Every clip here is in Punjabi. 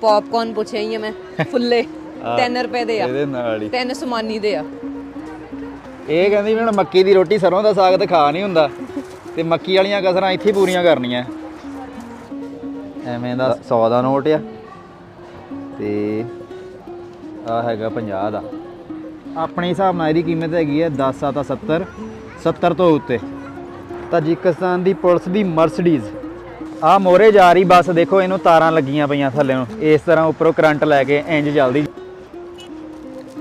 ਪੌਪਕਾਰਨ ਪੁੱਛਿਆ ਹੀ ਆ ਮੈਂ ਫੁੱਲੇ 3 ਰੁਪਏ ਦੇ ਆ। ਇਹਦੇ ਨਾਲ ਹੀ। ਤਿੰਨ ਸਮਾਨੀ ਦੇ ਆ। ਇਹ ਕਹਿੰਦੀ ਵੀ ਹੁਣ ਮੱਕੀ ਦੀ ਰੋਟੀ ਸਰੋਂ ਦਾ ਸਾਗ ਤੇ ਖਾ ਨਹੀਂ ਹੁੰਦਾ। ਤੇ ਮੱਕੀ ਵਾਲੀਆਂ ਕਸਰਾਂ ਇੱਥੇ ਪੂਰੀਆਂ ਕਰਨੀਆਂ। ਐਵੇਂ ਦਾ 100 ਦਾ ਨੋਟ ਆ। ਤੇ ਆ ਹੈਗਾ 50 ਦਾ। ਆਪਣੇ ਹਿਸਾਬ ਨਾਲ ਇਹਦੀ ਕੀਮਤ ਹੈਗੀ ਹੈ 10 ਆ ਤਾਂ 70 70 ਤੋਂ ਉੱਤੇ। ਤਾਜਿਕਸਤਾਨ ਦੀ ਪੁਲਿਸ ਦੀ ਮਰਸੀਡੀਜ਼। ਆ ਮੋਰੇ ਜਾ ਰਹੀ ਬੱਸ, ਦੇਖੋ ਇਹਨੂੰ ਤਾਰਾਂ ਲੱਗੀਆਂ ਪਈਆਂ ਥੱਲੇ ਨੂੰ। ਇਸ ਤਰ੍ਹਾਂ ਉੱਪਰੋਂ ਕਰੰਟ ਲੈ ਕੇ ਇੰਜ ਚੱਲਦੀ।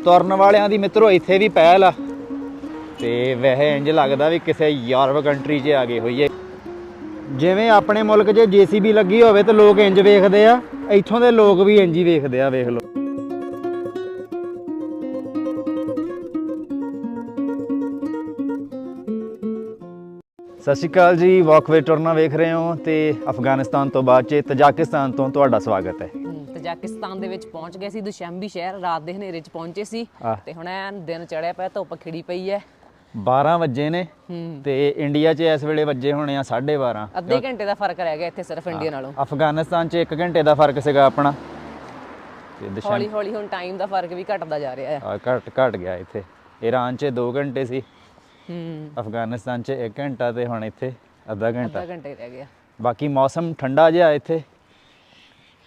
ਤੁਰਨ ਵਾਲਿਆਂ ਦੀ ਮਿੱਤਰੋ, ਇੱਥੇ ਵੀ ਪਹਿਲ ਆ। ਤੇ ਵੈਸੇ ਇੰਜ ਲੱਗਦਾ ਵੀ ਕਿਸੇ ਯੂਰਪ ਕੰਟਰੀ 'ਚ ਆ ਗਏ ਹੋਈਏ। ਜਿਵੇਂ ਆਪਣੇ ਮੁਲਕ 'ਚ ਜੀਸੀਬੀ ਲੱਗੀ ਹੋਵੇ ਤੇ ਲੋਕ ਇੰਜ ਵੇਖਦੇ ਆ, ਇੱਥੋਂ ਦੇ ਲੋਕ ਵੀ ਇੰਜ ਹੀ ਵੇਖਦੇ ਆ, ਵੇਖ ਲਓ। ਸਤਿ ਸ਼੍ਰੀ ਅਕਾਲ ਜੀ ਵਾਕਵੇ ਟੁਰਨਾ ਵੇਖ ਰਹੇ ਹੋ ਤੇ ਅਫਗਾਨਿਸਤਾਨ ਤੋਂ ਬਾਅਦ 'ਚ ਤਜਾਕਿਸਤਾਨ ਤੋਂ ਤੁਹਾਡਾ ਸਵਾਗਤ ਹੈ। ਤਜਾਕਿਸਤਾਨ ਦੇ ਵਿੱਚ ਪਹੁੰਚ ਗਏ ਸੀ ਦੁਸ਼ੰਬੀ ਸ਼ਹਿਰ ਰਾਤ ਦੇ ਹਨੇਰੇ 'ਚ ਪਹੁੰਚੇ ਸੀ। ਤੇ ਹੁਣ ਐਨ ਦਿਨ ਚੜਿਆ ਪਿਆ ਧੁੱਪ ਖਿੜੀ ਪਈ ਹੈ 12 ਵਜੇ ਨੇ ਤੇ ਇੰਡੀਆ 'ਚ ਇਸ ਵੇਲੇ ਵੱਜੇ ਹੋਣੇ ਆ 12:30 ਅੱਧੇ ਘੰਟੇ ਦਾ ਫ਼ਰਕ ਰਹਿ ਗਿਆ ਇੱਥੇ ਸਿਰਫ ਇੰਡੀਆ ਨਾਲੋਂ। ਅਫਗਾਨਿਸਤਾਨ 'ਚ 1 ਘੰਟੇ ਦਾ ਫ਼ਰਕ ਸੀਗਾ ਆਪਣਾ। ਹੌਲੀ ਹੌਲੀ ਹੁਣ ਟਾਈਮ ਦਾ ਫ਼ਰਕ ਵੀ ਘਟਦਾ ਜਾ ਰਿਹਾ ਹੈ ਘਟ ਘਟ ਗਿਆ ਇੱਥੇ। ਈਰਾਨ 'ਚ 2 ਘੰਟੇ ਸੀ। ਹੂੰ। ਅਫਗਾਨਿਸਤਾਨ 'ਚ 1 ਘੰਟਾ ਤੇ ਹੁਣ ਇੱਥੇ ਅੱਧਾ ਘੰਟਾ। ਅੱਧਾ ਘੰਟੇ ਰਹਿ ਗਿਆ। ਬਾਕੀ ਮੌਸਮ ਠੰਡਾ ਜਿਹਾ ਇੱਥੇ।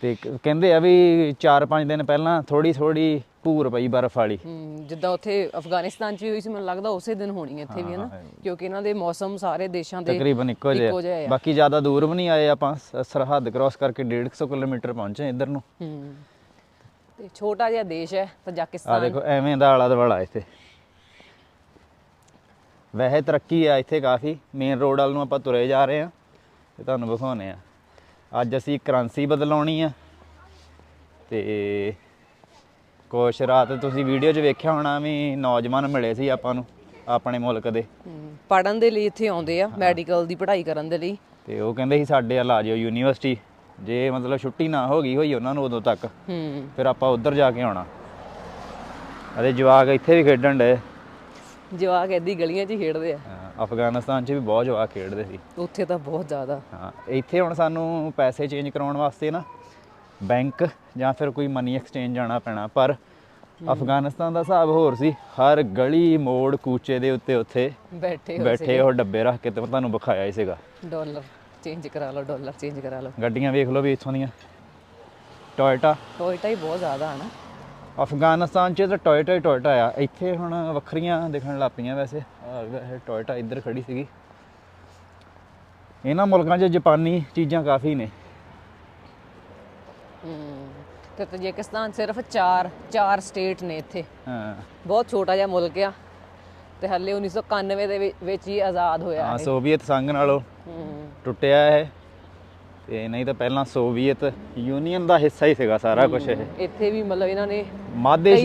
ਤੇ ਕਹਿੰਦੇ ਆ ਵੀ 4-5 ਦਿਨ ਪਹਿਲਾਂ ਥੋੜੀ ਥੋੜੀ ਭੂਰ ਪਈ ਬਰਫ਼ ਵਾਲੀ। ਜਿੱਦਾਂ ਉੱਥੇ ਅਫਗਾਨਿਸਤਾਨ 'ਚ ਵੀ ਹੋਈ ਸੀ ਮੈਨੂੰ ਲੱਗਦਾ ਉਸੇ ਦਿਨ ਹੋਣੀ ਹੈ ਇੱਥੇ ਵੀ ਹੈ ਨਾ ਕਿਉਂਕਿ ਇਹਨਾਂ ਦੇ ਮੌਸਮ ਸਾਰੇ ਦੇਸ਼ਾਂ ਦੇ ਤਕਰੀਬਨ ਇੱਕੋ ਜਿਹਾ ਆ। ਬਾਕੀ ਜ਼ਿਆਦਾ ਦੂਰ ਵੀ ਨਹੀਂ ਆਏ ਆਪਾਂ ਸਰਹੱਦ ਕ੍ਰਾਸ ਕਰਕੇ 150 ਕਿਲੋਮੀਟਰ ਪਹੁੰਚੇ ਇੱਧਰ ਨੂੰ। ਤੇ ਛੋਟਾ ਜਿਹਾ ਦੇਸ਼ ਹੈ ਆ ਤਜਾਕਿਸਤਾਨ। ਦੇਖੋ ਐਵੇਂ ਦਾ ਆਲਾ ਦਵਾਲਾ ਇੱਥੇ। ਵੈਸੇ ਤਰੱਕੀ ਆ ਇੱਥੇ ਕਾਫੀ ਮੇਨ ਰੋਡ ਵੱਲ ਨੂੰ ਆਪਾਂ ਤੁਰੇ ਜਾ ਰਹੇ ਆ ਤੇ ਤੁਹਾਨੂੰ ਵਿਖਾਉਨੇ ਆ ਅੱਜ ਅਸੀਂ ਕਰੰਸੀ ਬਦਲਾਉਣੀ ਆ ਤੇ ਕੁਛ ਰਾਤ ਤੁਸੀਂ ਵੀਡੀਓ 'ਚ ਵੇਖਿਆ ਹੋਣਾ ਵੀ ਨੌਜਵਾਨ ਮਿਲੇ ਸੀ ਆਪਾਂ ਨੂੰ ਆਪਣੇ ਮੁਲਕ ਦੇ। ਪੜਨ ਦੇ ਲਈ ਇੱਥੇ ਆਉਂਦੇ ਆ ਮੈਡੀਕਲ ਦੀ ਪੜ੍ਹਾਈ ਕਰਨ ਦੇ ਲਈ। ਤੇ ਉਹ ਕਹਿੰਦੇ ਸੀ ਸਾਡੇ ਆ ਜਿਓ ਯੂਨੀਵਰਸਿਟੀ ਜੇ ਮਤਲਬ ਛੁੱਟੀ ਨਾ ਹੋ ਗਈ ਹੋਈ ਉਹਨਾਂ ਨੂੰ ਉਦੋਂ ਤੱਕ। ਹੂੰ। ਫਿਰ ਆਪਾਂ ਉੱਧਰ ਜਾ ਕੇ ਆਉਣਾ। ਅਤੇ ਜਵਾਕ ਇੱਥੇ ਵੀ ਖੇਡਣ ਡਏ। ਜਵਾਕ ਏਦੀ ਗਲੀਆਂ 'ਚ ਹੀ ਖੇਡਦੇ ਆ। ਹਾਂ, ਅਫਗਾਨਿਸਤਾਨ 'ਚ ਵੀ ਬਹੁਤ ਜਵਾਕ ਖੇਡਦੇ ਸੀ। ਉੱਥੇ ਤਾਂ ਬਹੁਤ ਜ਼ਿਆਦਾ। ਹਾਂ ਇੱਥੇ ਹੁਣ ਸਾਨੂੰ ਪੈਸੇ ਚੇਂਜ ਕਰਾਉਣ ਵਾਸਤੇ ਨਾ ਬੈਂਕ ਜਾਂ ਫਿਰ ਕੋਈ ਮਨੀ ਐਕਸਚੇਂਜ ਜਾਣਾ ਪੈਣਾ ਪਰ ਅਫਗਾਨਿਸਤਾਨ ਦਾ ਹਿਸਾਬ ਹੋਰ ਸੀ। ਹਰ ਗਲੀ ਮੋੜ ਕੂਚੇ ਦੇ ਉੱਤੇ ਉੱਥੇ ਬੈਠੇ ਹੋ ਬੈਠੇ ਉਹ ਡੱਬੇ ਰੱਖ ਕੇ ਤੇ ਮੈਂ ਤੁਹਾਨੂੰ ਵਿਖਾਇਆ ਹੀ ਸੀਗਾ। ਡਾਲਰ ਚੇਂਜ ਕਰਾ ਲਓ ਡਾਲਰ ਚੇਂਜ ਕਰਾ ਲਓ। ਗੱਡੀਆਂ ਵੇਖ ਲਓ ਵੀ ਇੱਥੋਂ ਦੀਆਂ। ਟੋਇਟਾ ਟੋਇਟਾ ਹੀ ਬਹੁਤ ਜ਼ਿਆਦਾ ਹਨਾ ਅਫਗਾਨਿਸਤਾਨ 'ਚ ਤਾਂ ਟੋਇਟਾ ਹੀ ਟੋਇਟਾ ਆ। ਇੱਥੇ ਹੁਣ ਵੱਖਰੀਆਂ ਦਿਖਣ ਲੱਗ ਪਈਆਂ ਵੈਸੇ। ਵੈਸੇ ਟੋਇਟਾ ਇੱਧਰ ਖੜੀ ਸੀਗੀ। ਇਹਨਾਂ ਮੁਲਕਾਂ 'ਚ ਜਾਪਾਨੀ ਚੀਜ਼ਾਂ ਕਾਫੀ ਨੇ। ਹੂੰ। ਤੇ ਤਜਾਕਿਸਤਾਨ ਸਿਰਫ 4 4 ਸਟੇਟ ਨੇ ਇੱਥੇ। ਹਾਂ। ਬਹੁਤ ਛੋਟਾ ਜਿਹਾ ਮੁਲਕ ਆ। ਤੇ ਹੱਲੇ 1991 ਦੇ ਵਿੱਚ ਹੀ ਆਜ਼ਾਦ ਹੋਇਆ ਹਾਂ ਹੈ ਸੋਵੀਅਤ ਸੰਘ ਨਾਲੋਂ ਹੂੰ। ਟੁੱਟਿਆ ਇਹ। ਤੇ ਨਹੀਂ ਤਾਂ ਪਹਿਲਾਂ ਸੋਵੀਅਤ ਯੂਨੀਅਨ ਦਾ ਹਿੱਸਾ ਹੀ ਸੀਗਾ ਸਾਰਾ ਕੁਝ ਇਹ। ਇੱਥੇ ਵੀ ਮਤਲਬ ਇਹਨਾਂ ਨੇ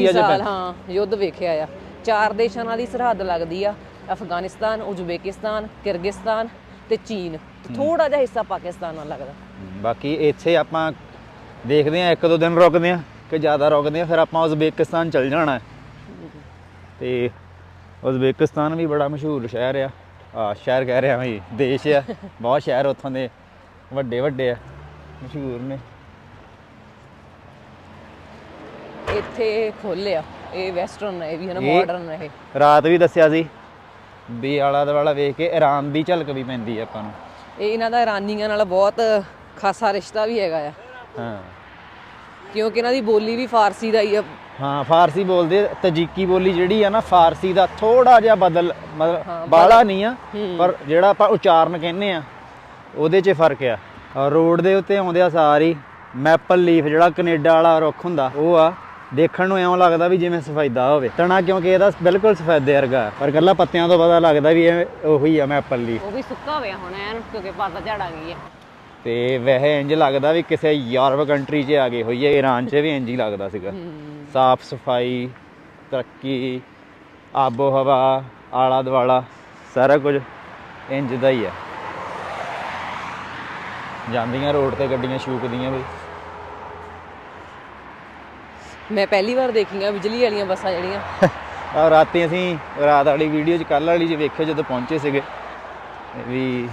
'ਚ ਸਾਲ ਪੈ- ਹਾਂ ਯੁੱਧ ਵੇਖਿਆ ਆ। ਚਾਰ ਦੇਸ਼ਾਂ ਨਾਲ ਹੀ ਸਰਹੱਦ ਲੱਗਦੀ ਆ ਅਫਗਾਨਿਸਤਾਨ ਉਜ਼ਬੇਕਿਸਤਾਨ ਕਿਰਗਿਸਤਾਨ ਤੇ ਚੀਨ। ਥੋੜਾ ਜਿਹਾ ਹਿੱਸਾ ਪਾਕਿਸਤਾਨ ਨਾਲ ਲੱਗਦਾ। ਬਾਕੀ ਇੱਥੇ ਆਪਾਂ ਦੇਖਦੇ ਆ ਇੱਕ ਦੋ ਦਿਨ ਰੁਕਦੇ ਆ ਕਿ ਜ਼ਿਆਦਾ ਰੁਕਦੇ ਆ ਫਿਰ ਆਪਾਂ ਉਜ਼ਬੇਕਿਸਤਾਨ ਚਲ ਜਾਣਾ। ਤੇ ਉਜ਼ਬੇਕਿਸਤਾਨ ਵੀ ਬੜਾ ਮਸ਼ਹੂਰ ਸ਼ਹਿਰ ਆ। ਆ ਸ਼ਹਿਰ ਕਹਿ ਰਿਹਾ ਵੀ ਦੇਸ਼ ਆ ਬਹੁਤ ਸ਼ਹਿਰ ਉੱਥੋਂ ਦੇ ਵੱਡੇ ਵੱਡੇ ਆ ਮਸ਼ਹੂਰ ਨੇ। ਇੱਥੇ ਖੋਲਿਆ ਇਹ ਵੈਸਟਰਨ ਹੈ ਵੀ ਹੈ ਨਾ ਇਹ- ਮਾਡਰਨ ਹੈ ਰਾਤ ਵੀ ਦੱਸਿਆ ਸੀ ਵੀ ਆਲਾ ਦੁਆਲਾ ਵੇਖ ਕੇ ਇਰਾਨ ਦੀ ਝਲਕ ਵੀ ਪੈਂਦੀ ਆ ਆਪਾਂ ਨੂੰ। ਇਹ ਇਹਨਾਂ ਦਾ ਇਰਾਨੀਆਂ ਨਾਲ ਬਹੁਤ ਖਾਸਾ ਰਿਸ਼ਤਾ ਵੀ ਹੈਗਾ ਆ। ਹਾਂ। ਕਿਉਂਕਿ ਇਹਨਾਂ ਦੀ ਬੋਲੀ ਵੀ ਫਾਰਸੀ ਦਾ ਹੀ ਆ। ਹਾਂ ਫਾਰਸੀ ਬੋਲਦੇ ਤਜਿਕੀ ਬੋਲੀ ਜਿਹੜੀ ਆ ਨਾ ਫਾਰਸੀ ਦਾ ਥੋੜਾ ਜਿਹਾ ਬਦਲ ਮਤਲਬ ਬਾਲਾ ਨਹੀਂ ਆ ਪਰ ਜਿਹੜਾ ਆਪਾਂ ਉਚਾਰਨ ਕਹਿੰਦੇ ਆ ਉਹਦੇ 'ਚ ਫ਼ਰਕ ਆ। ਰੋਡ ਦੇ ਉੱਤੇ ਆਉਂਦੇ ਆ ਸਾਰੀ ਮੈਪਲ ਲੀਫ ਜਿਹੜਾ ਕੈਨੇਡਾ ਵਾਲਾ ਰੁੱਖ ਹੁੰਦਾ ਉਹ ਆ। ਦੇਖਣ ਨੂੰ ਐਵੇਂ ਲੱਗਦਾ ਵੀ ਜਿਵੇਂ ਸਫੈਦਾ ਹੋਵੇ। ਤਣਾ ਕਿਉਂਕਿ ਇਹਦਾ ਬਿਲਕੁਲ ਸਫੈਦੇ ਵਰਗਾ ਪਰ ਕੱਲਾ ਪੱਤਿਆਂ ਤੋਂ ਪਤਾ ਲੱਗਦਾ ਵੀ ਇਹ ਉਹੀ ਆ ਮੈਪਲ ਲੀਫ। ਉਹ ਵੀ ਸੁੱਕਾ ਹੋਇਆ ਹੁਣ ਐਨ ਕਿਉਂਕਿ ਪੱਤ ਝੜ ਆ। ਗਈ ਹੈ ਤੇ ਵੈਸੇ ਇੰਜ ਲੱਗਦਾ ਵੀ ਕਿਸੇ ਯੂਰਪ ਕੰਟਰੀ 'ਚ ਆ ਗਏ ਹੋਈਏ ਈਰਾਨ 'ਚ ਵੀ ਇੰਜ ਹੀ ਲੱਗਦਾ ਸੀਗਾ। ਸਾਫ਼ ਸਫ਼ਾਈ ਤਰੱਕੀ ਆਬੋ ਹਵਾ ਆਲਾ ਦਵਾਲਾ ਸਾਰਾ ਕੁਝ ਇੰਜ ਦਾ ਹੀ ਆ। ਜਾਂਦੀਆਂ ਰੋਡ ਤੇ ਗੱਡੀਆਂ ਸ਼ੂਕਦੀਆਂ ਵੀ। ਮੈਂ ਪਹਿਲੀ ਵਾਰ ਦੇਖੀਆਂ ਬਿਜਲੀ ਵਾਲੀਆਂ ਬੱਸਾਂ ਜਿਹੜੀਆਂ। ਆ ਰਾਤੀ ਅਸੀਂ ਰਾਤ ਵਾਲੀ ਵੀਡੀਓ 'ਚ ਕੱਲ ਵਾਲੀ 'ਚ ਵੇਖਿਆ ਜਦੋਂ ਪਹੁੰਚੇ ਸੀਗੇ। ਵੀ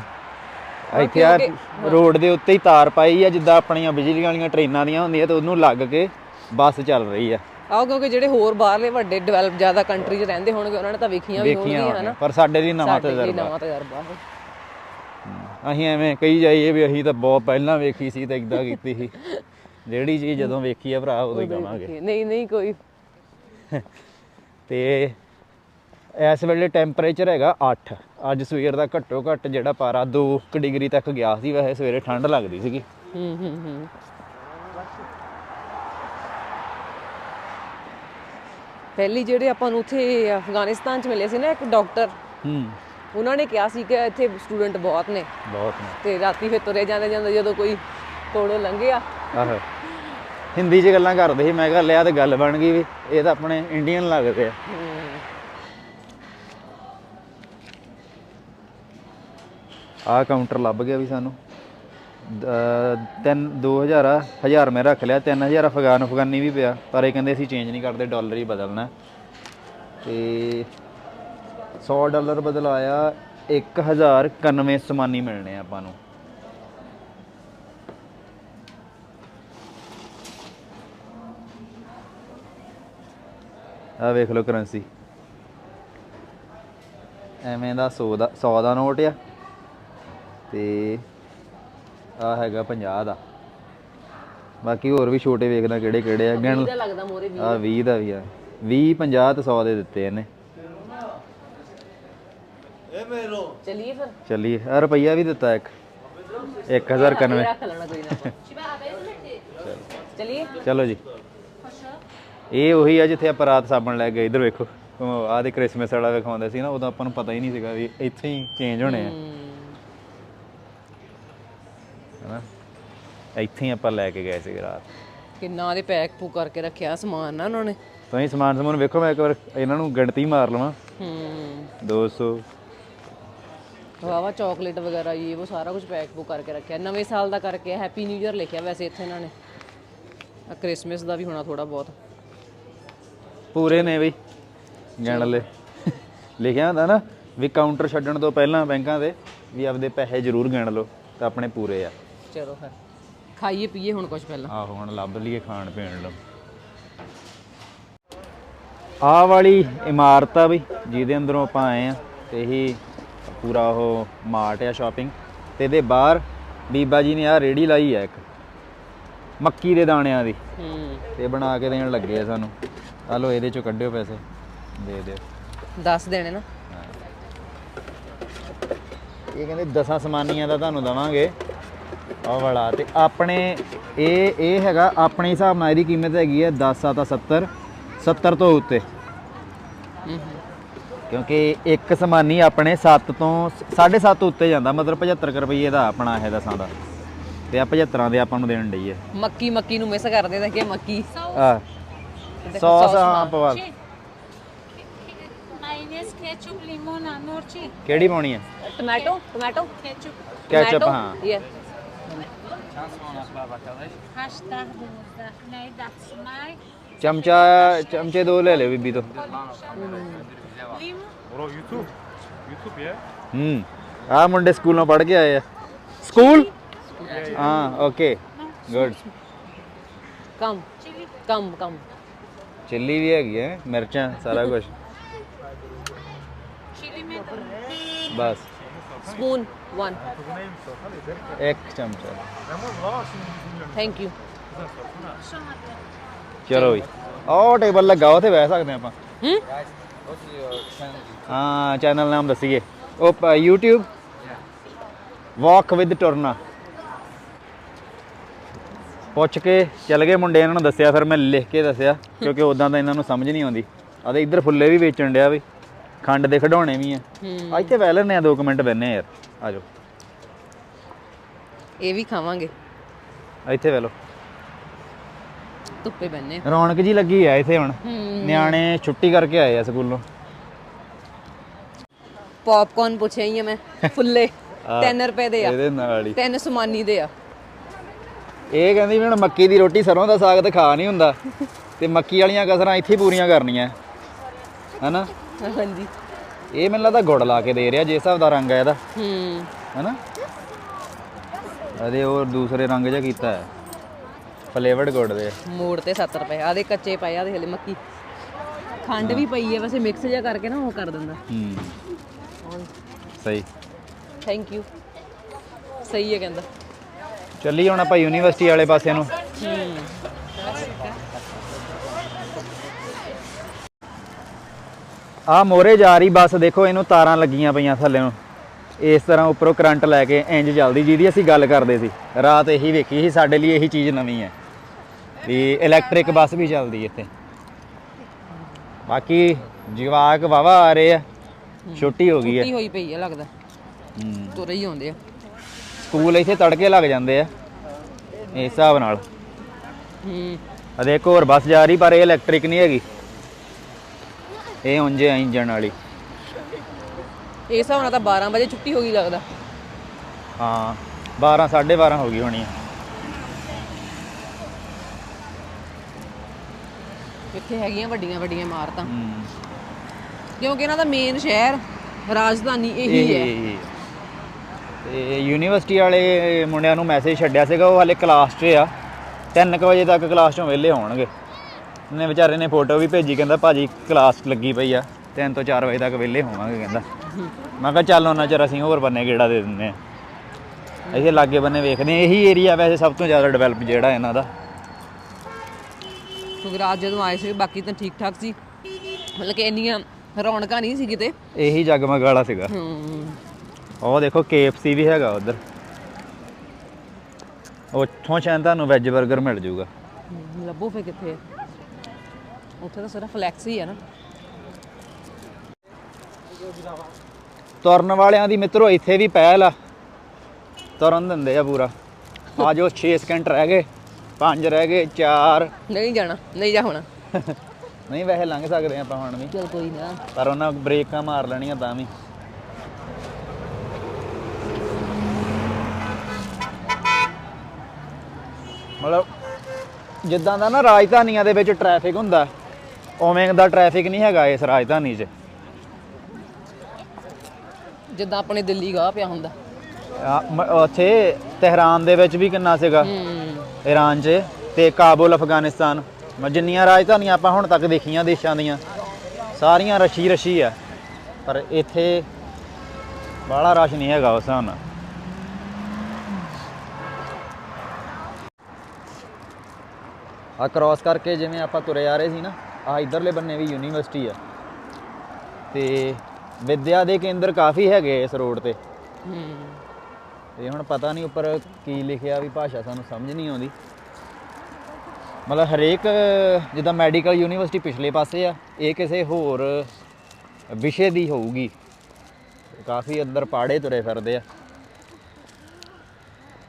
ਇੱਥੇ ਆ ਰੋਡ ਦੇ ਉੱਤੇ ਹੀ ਤਾਰ ਪਾਈ ਆ ਜਿੱਦਾਂ ਆਪਣੀਆਂ ਬਿਜਲੀ ਵਾਲੀਆਂ ਟ੍ਰੇਨਾਂ ਦੀਆਂ ਹੁੰਦੀਆਂ ਤੇ ਉਹਨੂੰ ਲੱਗ ਕੇ ਬੱਸ ਚੱਲ ਰਹੀ ਆ। ਆਓ ਕਿਉਂਕਿ ਜਿਹੜੇ ਹੋਰ ਬਾਹਰਲੇ ਵੱਡੇ ਡਿਵੈਲਪ ਜ਼ਿਆਦਾ ਕੰਟਰੀ 'ਚ ਰਹਿੰਦੇ ਹੋਣਗੇ ਉਹਨਾਂ ਨੇ ਤਾਂ ਵੇਖੀਆਂ ਵੀ ਹੋਣਗੀਆਂ ਹਨਾ। ਪਰ ਸਾਡੇ ਲਈ ਨਵਾਂ ਤਜਰਬਾ। ਨਵਾਂ ਤਜਰਬਾ। ਅਸੀਂ ਐਵੇਂ ਕਹੀ ਜਾਈਏ ਵੀ ਅਸੀਂ ਤਾਂ ਬਹੁਤ ਪਹਿਲਾਂ ਵੇਖੀ ਸੀ ਤੇ ਇਦਾਂ ਕੀਤੀ ਸੀ। ਜਿਹੜੀ ਚੀਜ਼ ਜਦੋਂ ਵੇਖੀ ਆ ਭਰਾ ਉਦੋਂ ਹੀ ਕਵਾਂਗੇ। ਨਹੀਂ ਨਹੀਂ ਕੋਈ। ਤੇ ਇਸ ਵੇਲੇ ਟੈਂਪਰੇਚਰ ਹੈਗਾ 8 ਅੱਜ ਸਵੇਰ ਦਾ ਘੱਟੋ ਘੱਟ ਜਿਹੜਾ ਪਾਰਾ 2 ਡਿਗਰੀ ਤੱਕ ਗਿਆ ਸੀ ਵੈਸੇ ਸਵੇਰੇ ਠੰਡ ਲੱਗਦੀ ਸੀਗੀ। ਹੂੰ ਹੂੰ ਹੂੰ। ਪਹਿਲੀ ਜਿਹੜੇ ਆਪਾਂ ਨੂੰ ਉੱਥੇ ਅਫਗਾਨਿਸਤਾਨ 'ਚ ਮਿਲੇ ਸੀ ਨਾ ਇੱਕ ਡਾਕਟਰ ਹੂੰ। ਉਹਨਾਂ ਨੇ ਕਿਹਾ ਸੀ ਕਿ ਇੱਥੇ ਸਟੂਡੈਂਟ ਬਹੁਤ ਨੇ। ਬਹੁਤ ਨੇ। ਤੇ ਰਾਤੀ ਫਿਰ ਤੁਰੇ ਜਾਂਦੇ ਜਾਂਦੇ ਜਦੋਂ ਕੋਈ ਕੋਲੋਂ ਲੰਘਿਆ ਆਹੋ। ਹਿੰਦੀ 'ਚ ਗੱਲਾਂ ਕਰਦੇ ਸੀ ਮੈਂ ਕਿਹਾ ਲਿਆ ਤੇ ਗੱਲ ਬਣ ਗਈ ਵੀ ਇਹ ਤਾਂ ਆਪਣੇ ਇੰਡੀਅਨ ਲੱਗਦੇ ਆ। ਆਹ ਕਾਊਂਟਰ ਲੱਭ ਗਿਆ ਵੀ ਸਾਨੂੰ। ਤਿੰਨ 2000 ਆ 1000 ਮੈਂ ਰੱਖ ਲਿਆ 3000 ਅਫਗਾਨ ਅਫਗਾਨੀ ਵੀ ਪਿਆ ਪਰ ਇਹ ਕਹਿੰਦੇ ਅਸੀਂ ਚੇਂਜ ਨਹੀਂ ਕਰਦੇ ਡਾਲਰ ਹੀ ਬਦਲਣਾ। ਤੇ 100 ਡਾਲਰ ਬਦਲਾਇਆ 1091 ਸਮਾਨੀ ਮਿਲਣੇ ਆਪਾਂ ਨੂੰ। ਆ ਵੇਖ ਲਓ ਕਰੰਸੀ। ਐਵੇਂ ਦਾ 100 ਦਾ 100 ਦਾ ਨੋਟ ਆ। ਤੇ ਆ ਹੈਗਾ 50 ਦਾ। ਬਾਕੀ ਹੋਰ ਵੀ ਛੋਟੇ ਵੇਖਦਾ ਕਿਹੜੇ ਕਿਹੜੇ ਆ। ਗਿਣ ਲੱਗਦਾ ਮੋਰੇ ਆ 20 ਦਾ। ਵੀ ਆ। 20 50 ਤੇ 100 ਦੇ ਦਿੱਤੇ ਇਹਨੇ। ਚਲਿਏ ਫਿਰ। ਚੱਲੀਏ। ਆ ਰੁਪਈਆ ਵੀ ਦਿੱਤਾ ਇੱਕ। 1091 ਰੱਖ ਲੈਣਾ ਕੋਈ ਨਾ ਚਲਿਏ? ਚਲੋ ਜੀ। ਇਹ ਉਹੀ ਆ ਜਿੱਥੇ ਆਪਾਂ ਰਾਤ ਸਾਬਣ ਲੈ ਗਏ ਇਧਰ ਵੇਖੋ। ਆਹ ਦੇ ਕ੍ਰਿਸਮਸ ਵਾਲਾ ਵਿਖਾਉਂਦੇ ਸੀ ਨਾ ਉਦੋਂ ਆਪਾਂ ਨੂੰ ਪਤਾ ਹੀ ਨਹੀਂ ਸੀਗਾ ਵੀ ਇੱਥੇ ਹੀ ਚੇਂਜ ਹੋਣੇ ਆ। ਹਨਾ? ਇੱਥੇ ਹੀ ਆਪਾਂ ਲੈ ਕੇ ਗਏ ਸੀ ਰਾਤ। ਕਿੰਨਾ ਦੇ ਪੈਕ ਪੂ ਕਰਕੇ ਰੱਖਿਆ ਸਮਾਨ ਨਾ ਉਹਨਾਂ ਨੇ। ਤੁਸੀਂ ਸਮਾਨ ਸਮੂਨ ਵੇਖੋ ਮੈਂ ਇੱਕ ਵਾਰ ਇਹਨਾਂ ਨੂੰ ਗਿਣਤੀ ਮਾਰ ਲਵਾਂ। ਹੂੰ। 200 ਵਾਵਾ ਚਾਕਲੇਟ ਵਗੈਰਾ ਇਹ ਉਹ ਸਾਰਾ ਕੁਝ ਪੈਕ ਪੂ ਕਰਕੇ ਰੱਖਿਆ। ਨਵੇਂ ਸਾਲ ਦਾ ਕਰਕੇ ਹੈਪੀ ਨਿਊ ਇਅਰ ਲਿਖਿਆ ਵੈਸੇ ਇੱਥੇ ਇਹਨਾਂ ਨੇ। ਆ ਕ੍ਰਿਸਮਸ ਦਾ ਵੀ ਹੋਣਾ ਥੋੜਾ ਬਹੁਤ। ਪੂਰੇ ਨੇ ਬਈ ਗਿਣ ਲੈ। ਲਿਖਿਆ ਹੁੰਦਾ ਨਾ ਵੀ ਕਾਊਂਟਰ ਛੱਡਣ ਤੋਂ ਪਹਿਲਾਂ ਬੈਂਕਾਂ ਦੇ ਵੀ ਆਪਦੇ ਪੈਸੇ ਜ਼ਰੂਰ ਗਿਣ ਲਓ ਤਾਂ ਆਪਣੇ ਪੂਰੇ ਆ। ਚਲੋ ਫਿਰ ਖਾਈਏ ਪੀਏ ਹੁਣ ਕੁਝ ਪਹਿਲਾਂ। ਆਹੋ ਹੁਣ ਲੱਭ ਲਈਏ ਖਾਣ ਪੀਣ ਨੂੰ। ਆਹ ਵਾਲੀ ਇਮਾਰਤ ਆ ਬਈ ਜਿਹਦੇ ਅੰਦਰੋਂ ਆਪਾਂ ਆਏ ਆ ਤੇ ਇਹੀ ਪੂਰਾ ਉਹ ਮਾਰਟ ਆ ਸ਼ਾਪਿੰਗ ਤੇ ਇਹਦੇ ਬਾਹਰ ਬੀਬਾ ਜੀ ਨੇ ਆ ਰੇੜੀ ਲਾਈ ਆ ਇੱਕ ਮੱਕੀ ਦੇ ਦਾਣਿਆਂ ਦੀ। ਹੂੰ। ਤੇ ਬਣਾ ਕੇ ਦੇਣ ਲੱਗੇ ਆ ਸਾਨੂੰ। ਆ ਲਓ ਇਹਦੇ ਚੋਂ ਕੱਢਿਓ ਪੈਸੇ। ਦੇ ਦਿਓ। 10 ਦੇਣੇ ਨਾ। ਇਹ ਕਹਿੰਦੇ ਦਸਾਂ ਸਮਾਨੀਆਂ ਦਾ ਤੁਹਾਨੂੰ ਦਵਾਂਗੇ। ਆਹ ਵਾਲਾ ਤੇ ਆਪਣੇ ਇਹ ਇਹ ਹੈਗਾ ਆਪਣੇ ਹਿਸਾਬ ਨਾਲ ਇਹਦੀ ਕੀਮਤ ਹੈਗੀ ਹੈ 10 ਆ ਤਾਂ 70 70 ਤੋਂ ਉੱਤੇ। ਹੂੰ। ਕਿਉਂਕਿ ਇੱਕ ਸਮਾਨੀ ਆਪਣੇ 7 ਤੋਂ 7.5 ਉੱਤੇ ਜਾਂਦਾ ਮਤਲਬ 75 ਰੁਪਏ ਦਾ ਆਪਣਾ ਹੈ ਦਸਾਂ ਦਾ ਤੇ ਆ 75 ਦੇ ਆਪਾਂ ਨੂੰ ਦੇਣ ਡਈ ਹੈ ਮੱਕੀ ਮੱਕੀ ਨੂੰ ਮਿਸ ਕਰਦੇ ਤਾਂ ਕਿ ਮੱਕੀ? ਆ ਸੌਸ ਹਾਂ ਪਵਾ। ਮਾਈਨਸ ਕੈਚਪ ਲਿਮੋਨ ਅਮੋਰਚੀ ਕਿਹੜੀ ਪਾਉਣੀ ਹੈ। ਟੋਮੈਟੋ ਟੋਮੈਟੋ ਕੈਚਪ ਕੈਚਪ ਹਾਂ ਇਹ Çan soğanaklar bakalım. Kaç daha bulurda? Bro YouTube YouTube યે હમ આ મુંડે સ્કૂલમાં પડ ગયા યે कम चिल्ली भी है मिर्चा सारा कुछ बस स्पून वन एक चम्मच थैंक यू चलो भाई और टेबल लगाओ थे बह सकते हैं आप ਹਾਂ ਚੈਨਲ ਨਾਮ ਦੱਸੀਏ। ਉਹ YouTube? ਵਾਕ ਵਿਦ ਟੁਰਨਾ ਪੁੱਛ ਕੇ ਚੱਲ ਗਏ ਮੁੰਡੇ ਇਹਨਾਂ ਨੂੰ ਦੱਸਿਆ ਫਿਰ ਮੈਂ ਲਿਖ ਕੇ ਦੱਸਿਆ ਕਿਉਂਕਿ ਉਦਾਂ ਤਾਂ ਇਹਨਾਂ ਨੂੰ ਸਮਝ ਨਹੀਂ ਆਉਂਦੀ। ਆਦੇ ਇੱਧਰ ਫੁੱਲੇ ਵੀ ਵੇਚਣ ਡਿਆ ਵੀ ਖੰਡ ਦੇ ਖਿਡੌਣੇ ਵੀ ਆ। ਇੱਥੇ ਬਹਿ ਲੈਣੇ ਆ 2 ਮਿੰਟ ਬੈਨੇ ਯਾਰ ਆ ਜਾਓ। ਇਹ ਵੀ ਖਾਵਾਂਗੇ। ਇੱਥੇ ਬਹਿ ਲਓ। ਧੁੱਪੇ ਬੰਨੇ ਰੌਣਕ ਜੀ ਲੱਗੀ ਆ ਇੱਥੇ ਹੁਣ। ਨਿਆਣੇ ਛੁੱਟੀ ਕਰਕੇ ਆਏ ਆ ਸਕੂਲੋਂ। ਪੌਪਕੌਰਨ ਪੁੱਛਿਆ ਹੀ ਆ ਮੈਂ ਫੁੱਲੇ। 3 ਰੁਪਏ ਦੇ ਆ। ਇਹਦੇ ਨਾਲ ਹੀ। ਤਿੰਨ ਸਮਾਨੀ ਦੇ ਆ। ਇਹ ਕਹਿੰਦੀ ਵੀ ਹੁਣ ਮੱਕੀ ਦੀ ਰੋਟੀ ਸਰੋਂ ਦਾ ਸਾਗ ਤੇ ਖਾ ਨਹੀਂ ਹੁੰਦਾ। ਤੇ ਮੱਕੀ ਵਾਲੀਆਂ ਕਸਰਾਂ ਇੱਥੇ ਪੂਰੀਆਂ ਕਰਨੀਆਂ। ਹਨਾ? ਹਾਂਜੀ। ਇਹ ਮੈਨੂੰ ਲੱਗਦਾ ਗੁੜ ਲਾ ਕੇ ਦੇ ਰਿਹਾ ਜਿਸ ਹਿਸਾਬ ਦਾ ਰੰਗ ਆ ਇਹਦਾ। ਹੂੰ। ਹਨਾ? ਅਦੇ ਉਹ ਦੂਸਰੇ ਰੰਗ ਜਿਹਾ ਕੀਤਾ ਹੈ। ਫਲੇਵਰਡ ਗੁੜ ਦੇ। ਮੋੜ ਤੇ 7 ਰੁਪਏ। ਆਦੇ ਕੱਚੇ ਪਏ ਆ ਦੇ ਹਲੇ ਮੱਕੀ। ਖੰਡ ਵੀ ਪਈ ਹੈ ਵੈਸੇ ਮਿਕਸ ਜਿਹਾ ਕਰਕੇ ਨਾ ਉਹ ਕਰ ਦਿੰਦਾ। ਹੂੰ। ਸਹੀ। ਥੈਂਕ ਯੂ ਸਹੀ ਹੈ ਕਹਿੰਦਾ। ਚੱਲੀ ਹੁਣ ਆਪਾਂ ਯੂਨੀਵਰਸਿਟੀ ਵਾਲੇ ਪਾਸੇ ਨੂੰ। ਹੂੰ ਆ ਮੋਰੇ ਜਾ ਰਹੀ ਬੱਸ ਦੇਖੋ ਇਹਨੂੰ ਤਾਰਾਂ ਲੱਗੀਆਂ ਪਈਆਂ ਥੱਲੇ ਨੂੰ। ਇਸ ਤਰ੍ਹਾਂ ਉੱਪਰੋਂ ਕਰੰਟ ਲੈ ਕੇ ਇੰਜ ਚੱਲਦੀ ਜਿਹਦੀ ਅਸੀਂ ਗੱਲ ਕਰਦੇ ਸੀ। ਰਾਤ ਇਹੀ ਵੇਖੀ ਸੀ ਸਾਡੇ ਲਈ ਇਹੀ ਚੀਜ਼ ਨਵੀਂ ਹੈ। ਵੀ ਇਲੈਕਟ੍ਰਿਕ ਬੱਸ ਵੀ ਚੱਲਦੀ ਇੱਥੇ। ਬਾਕੀ ਜਵਾਕ ਵਾਵਾ ਆ ਰਹੇ ਆ। ਛੁੱਟੀ ਹੋ ਗਈ ਹੈ ਛੁੱਟੀ ਹੋਈ ਪਈ ਹੈ ਲੱਗਦਾ। ਹੂੰ। ਤੁਰੇ ਹੀ ਆਉਂਦੇ ਆ। ਸਕੂਲ ਇੱਥੇ ਤੜਕੇ ਲੱਗ ਜਾਂਦੇ ਆ। ਇਸ ਹਿਸਾਬ ਨਾਲ। ਹੂੰ। ਆ ਦੇਖੋ ਹੋਰ ਬੱਸ ਜਾ ਰਹੀ ਪਰ ਇਹ ਇਲੈਕਟ੍ਰਿਕ ਨਹੀਂ ਹੈਗੀ। ਇਹ ਉਂਝੇ ਆ ਇੰਜਣ ਵਾਲੀ। ਇਹ ਹਿਸਾਬ ਨਾਲ ਤਾਂ 12 ਵਜੇ ਛੁੱਟੀ ਹੋ ਗਈ ਲੱਗਦਾ। ਹਾਂ 12 12:30 ਹੋ ਗਈ ਹੋਣੀ ਆ। ਇੱਥੇ ਹੈਗੀਆਂ ਵੱਡੀਆਂ ਵੱਡੀਆਂ ਇਮਾਰਤਾਂ। ਕਿਉਂਕਿ ਇਹਨਾਂ ਦਾ ਮੇਨ ਸ਼ਹਿਰ ਰਾਜਧਾਨੀ ਇਹੀ ਹੈ। ਤੇ ਯੂਨੀਵਰਸਿਟੀ ਵਾਲੇ ਮੁੰਡਿਆਂ ਨੂੰ ਮੈਸੇਜ ਛੱਡਿਆ ਸੀਗਾ ਉਹ ਹਾਲੇ ਕਲਾਸ 'ਚ ਆ। 3 ਵਜੇ ਤੱਕ ਕਲਾਸ 'ਚੋਂ ਵਿਹਲੇ ਹੋਣਗੇ। ਉਹਨੇ ਵਿਚਾਰੇ ਨੇ ਫੋਟੋ ਵੀ ਭੇਜੀ ਕਹਿੰਦਾ ਭਾਜੀ ਕਲਾਸ ਲੱਗੀ ਪਈ ਆ। 3 ਤੋਂ 4 ਵਜੇ ਤੱਕ ਵਿਹਲੇ ਹੋਵਾਂਗੇ ਕਹਿੰਦਾ। ਮੈਂ ਕਿਹਾ ਚੱਲ ਉਹਨਾਂ ਚਿਰ ਅਸੀਂ ਹੋਰ ਬੰਨੇ ਗੇੜਾ ਦੇ ਦਿੰਦੇ ਆ। ਅਸੀਂ ਲਾਗੇ ਬੰਨੇ ਵੇਖਦੇ ਆ। ਇਹੀ ਏਰੀਆ ਵੈਸੇ ਸਭ ਤੋਂ ਜ਼ਿਆਦਾ ਡਿਵੈਲਪ ਜਿਹੜਾ ਇਹਨਾਂ ਦਾ। ਕਿਉਂਕਿ ਰਾਤ ਜਦੋਂ ਆਏ ਸੀ ਬਾਕੀ ਤਾਂ ਠੀਕ ਠਾਕ ਸੀ। ਮਤਲਬ ਕਿ ਇੰਨੀਆਂ ਰੌਣਕਾਂ ਨਹੀਂ ਸੀ ਕਿਤੇ। ਇਹੀ ਜਗਮਗ ਵਾਲਾ ਸੀਗਾ। ਹੂੰ। ਉਹ ਦੇਖੋ KFC ਵੀ ਹੈਗਾ ਉਧਰ। ਉੱਥੋਂ ਸ਼ਾਇਦ ਤੁਹਾਨੂੰ ਵੈਜ 버ਗਰ ਮਿਲ ਜਾਊਗਾ ਲੱਭੋ ਫੇ ਕਿੱਥੇ ਹੈ? ਉੱਥੇ ਤਾਂ ਸਿਰਫ ਫਲੈਕਸ ਹੀ ਹੈ ਨਾ। ਤੁਰਨ ਵਾਲਿਆਂ ਦੀ ਮਿੱਤਰੋ ਇੱਥੇ ਵੀ ਪਹਿਲ ਆ। ਤੁਰਨ ਦਿੰਦੇ ਆ ਪੂਰਾ। ਆ ਜੋ 6 ਸਕਿੰਟ ਰਹਿ ਗਏ। 5 ਰਹਿ ਗਏ 4 ਨਹੀਂ ਜਾਣਾ ਨਹੀਂ ਜਾ ਹੋਣਾ। ਨਹੀਂ ਵੈਸੇ ਲੰਘ ਸਕਦੇ ਆਪਾਂ ਹੁਣ ਵੀ। ਚਲ ਕੋਈ ਨਾ। ਪਰ ਉਹਨਾਂ ਬ੍ਰੇਕਾਂ ਮਾਰ ਲੈਣੀਆਂ ਤਾਂ ਵੀ। ਮਤਲਬ ਜਿੱਦਾਂ ਦਾ ਨਾ ਰਾਜਧਾਨੀਆਂ ਦੇ ਵਿੱਚ ਟ੍ਰੈਫਿਕ ਹੁੰਦਾ ਉਵੇਂ ਦਾ ਟ੍ਰੈਫਿਕ ਨਹੀਂ ਹੈਗਾ ਇਸ ਰਾਜਧਾਨੀ 'ਚ। ਜਿੱਦਾਂ ਆਪਣੇ ਦਿੱਲੀ ਗਾਹ ਪਿਆ ਹੁੰਦਾ। ਆ, ਮ- ਉੱਥੇ ਤਹਿਰਾਨ ਦੇ ਵਿੱਚ ਵੀ ਕਿੰਨਾ ਸੀਗਾ। ਹੂੰ। ਈਰਾਨ 'ਚ ਤੇ ਕਾਬੁਲ ਅਫਗਾਨਿਸਤਾਨ। ਮ- ਜਿੰਨੀਆਂ ਰਾਜਧਾਨੀਆਂ ਆਪਾਂ ਹੁਣ ਤੱਕ ਦੇਖੀਆਂ ਦੇਸ਼ਾਂ ਦੀਆਂ, ਸਾਰੀਆਂ ਰਸ਼ੀ ਰਸ਼ੀ ਆ। ਪਰ ਇੱਥੇ ਬਾਹਲਾ ਰਸ਼ ਨਹੀਂ ਹੈਗਾ ਉਸ ਹਿਸਾਬ ਨਾਲ। ਆ ਕ੍ਰਾਸ ਕਰਕੇ ਜਿਵੇਂ ਆਪਾਂ ਤੁਰੇ ਆ ਰਹੇ ਸੀ ਨਾ ਆ ਇਧਰਲੇ ਬੰਨੇ ਵੀ ਯੂਨੀਵਰਸਿਟੀ ਆ। ਤੇ ਵਿਦਿਆ ਦੇ ਕੇਂਦਰ ਕਾਫੀ ਹੈਗੇ ਇਸ ਰੋਡ ਤੇ। ਹੂੰ ਤੇ ਹੁਣ ਪਤਾ ਨਹੀਂ ਉੱਪਰ ਕੀ ਲਿਖਿਆ ਵੀ ਭਾਸ਼ਾ ਸਾਨੂੰ ਸਮਝ ਨਹੀਂ ਆਉਂਦੀ। ਮਤਲਬ ਹਰੇਕ ਜਿੱਦਾਂ ਮੈਡੀਕਲ ਯੂਨੀਵਰਸਿਟੀ ਪਿਛਲੇ ਪਾਸੇ ਆ ਇਹ ਕਿਸੇ ਹੋਰ ਵਿਸ਼ੇ ਦੀ ਹੋਊਗੀ। ਕਾਫੀ ਅੰਦਰ ਪਾੜੇ ਤੁਰੇ ਫਿਰਦੇ ਆ।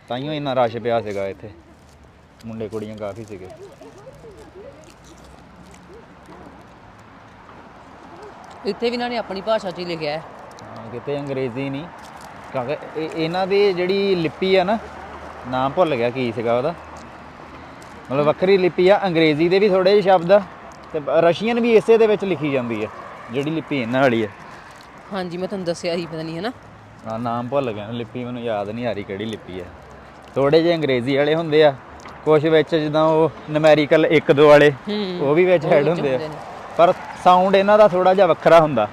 ਤਾਈਓ ਇੰਨਾ ਰਸ਼ ਪਿਆ ਸੀਗਾ ਇੱਥੇ। ਮੁੰਡੇ ਕੁੜੀਆਂ ਕਾਫੀ ਸੀਗੇ। ਇੱਥੇ ਵੀ ਇਹਨਾਂ ਨੇ ਆਪਣੀ ਭਾਸ਼ਾ 'ਚ ਹੀ ਲਿਖਿਆ ਹੈ। ਹਾਂ, ਕਿਤੇ ਅੰਗਰੇਜ਼ੀ ਨਹੀਂ। ਇਹ- ਇਹਨਾਂ ਦੀ ਜਿਹੜੀ ਲਿਪੀ ਆ ਨਾ ਨਾਮ ਭੁੱਲ ਗਿਆ ਕੀ ਸੀਗਾ ਉਹਦਾ। ਮਤਲਬ ਵੱਖਰੀ ਲਿਪੀ ਆ ਅੰਗਰੇਜ਼ੀ ਦੇ ਵੀ ਥੋੜੇ ਜਿਹੇ ਸ਼ਬਦ ਆ ਤੇ ਰਸ਼ੀਅਨ ਵੀ ਇਸੇ ਦੇ ਵਿੱਚ ਲਿਖੀ ਜਾਂਦੀ ਹੈ ਜਿਹੜੀ ਲਿਪੀ ਇਹਨਾਂ ਵਾਲੀ ਹੈ ਹਾਂਜੀ ਮੈਂ ਤੁਹਾਨੂੰ ਦੱਸਿਆ ਹੀ ਪਤਾ ਨਹੀਂ ਹੈ ਨਾ ਆ ਨਾਮ ਭੁੱਲ ਗਿਆ ਲਿਪੀ ਮੈਨੂੰ ਯਾਦ ਨਹੀਂ ਆ ਰਹੀ ਕਿਹੜੀ ਲਿਪੀ ਹੈ ਥੋੜੇ ਜਿਹੇ ਅੰਗਰੇਜ਼ੀ ਵਾਲੇ ਹੁੰਦੇ ਆ ਕੁਝ ਵਿੱਚ ਜਿੱਦਾਂ ਉਹ ਨੂਮੈਰੀਕਲ 1 2 ਵਾਲੇ ਉਹ ਵੀ ਵਿੱਚ ਵਿੱਚ ਹੁੰਦੇ ਆ। ਪਰ ਸਾਊਂਡ ਇਹਨਾਂ ਦਾ ਥੋੜਾ ਜਿਹਾ ਵੱਖਰਾ ਹੁੰਦਾ।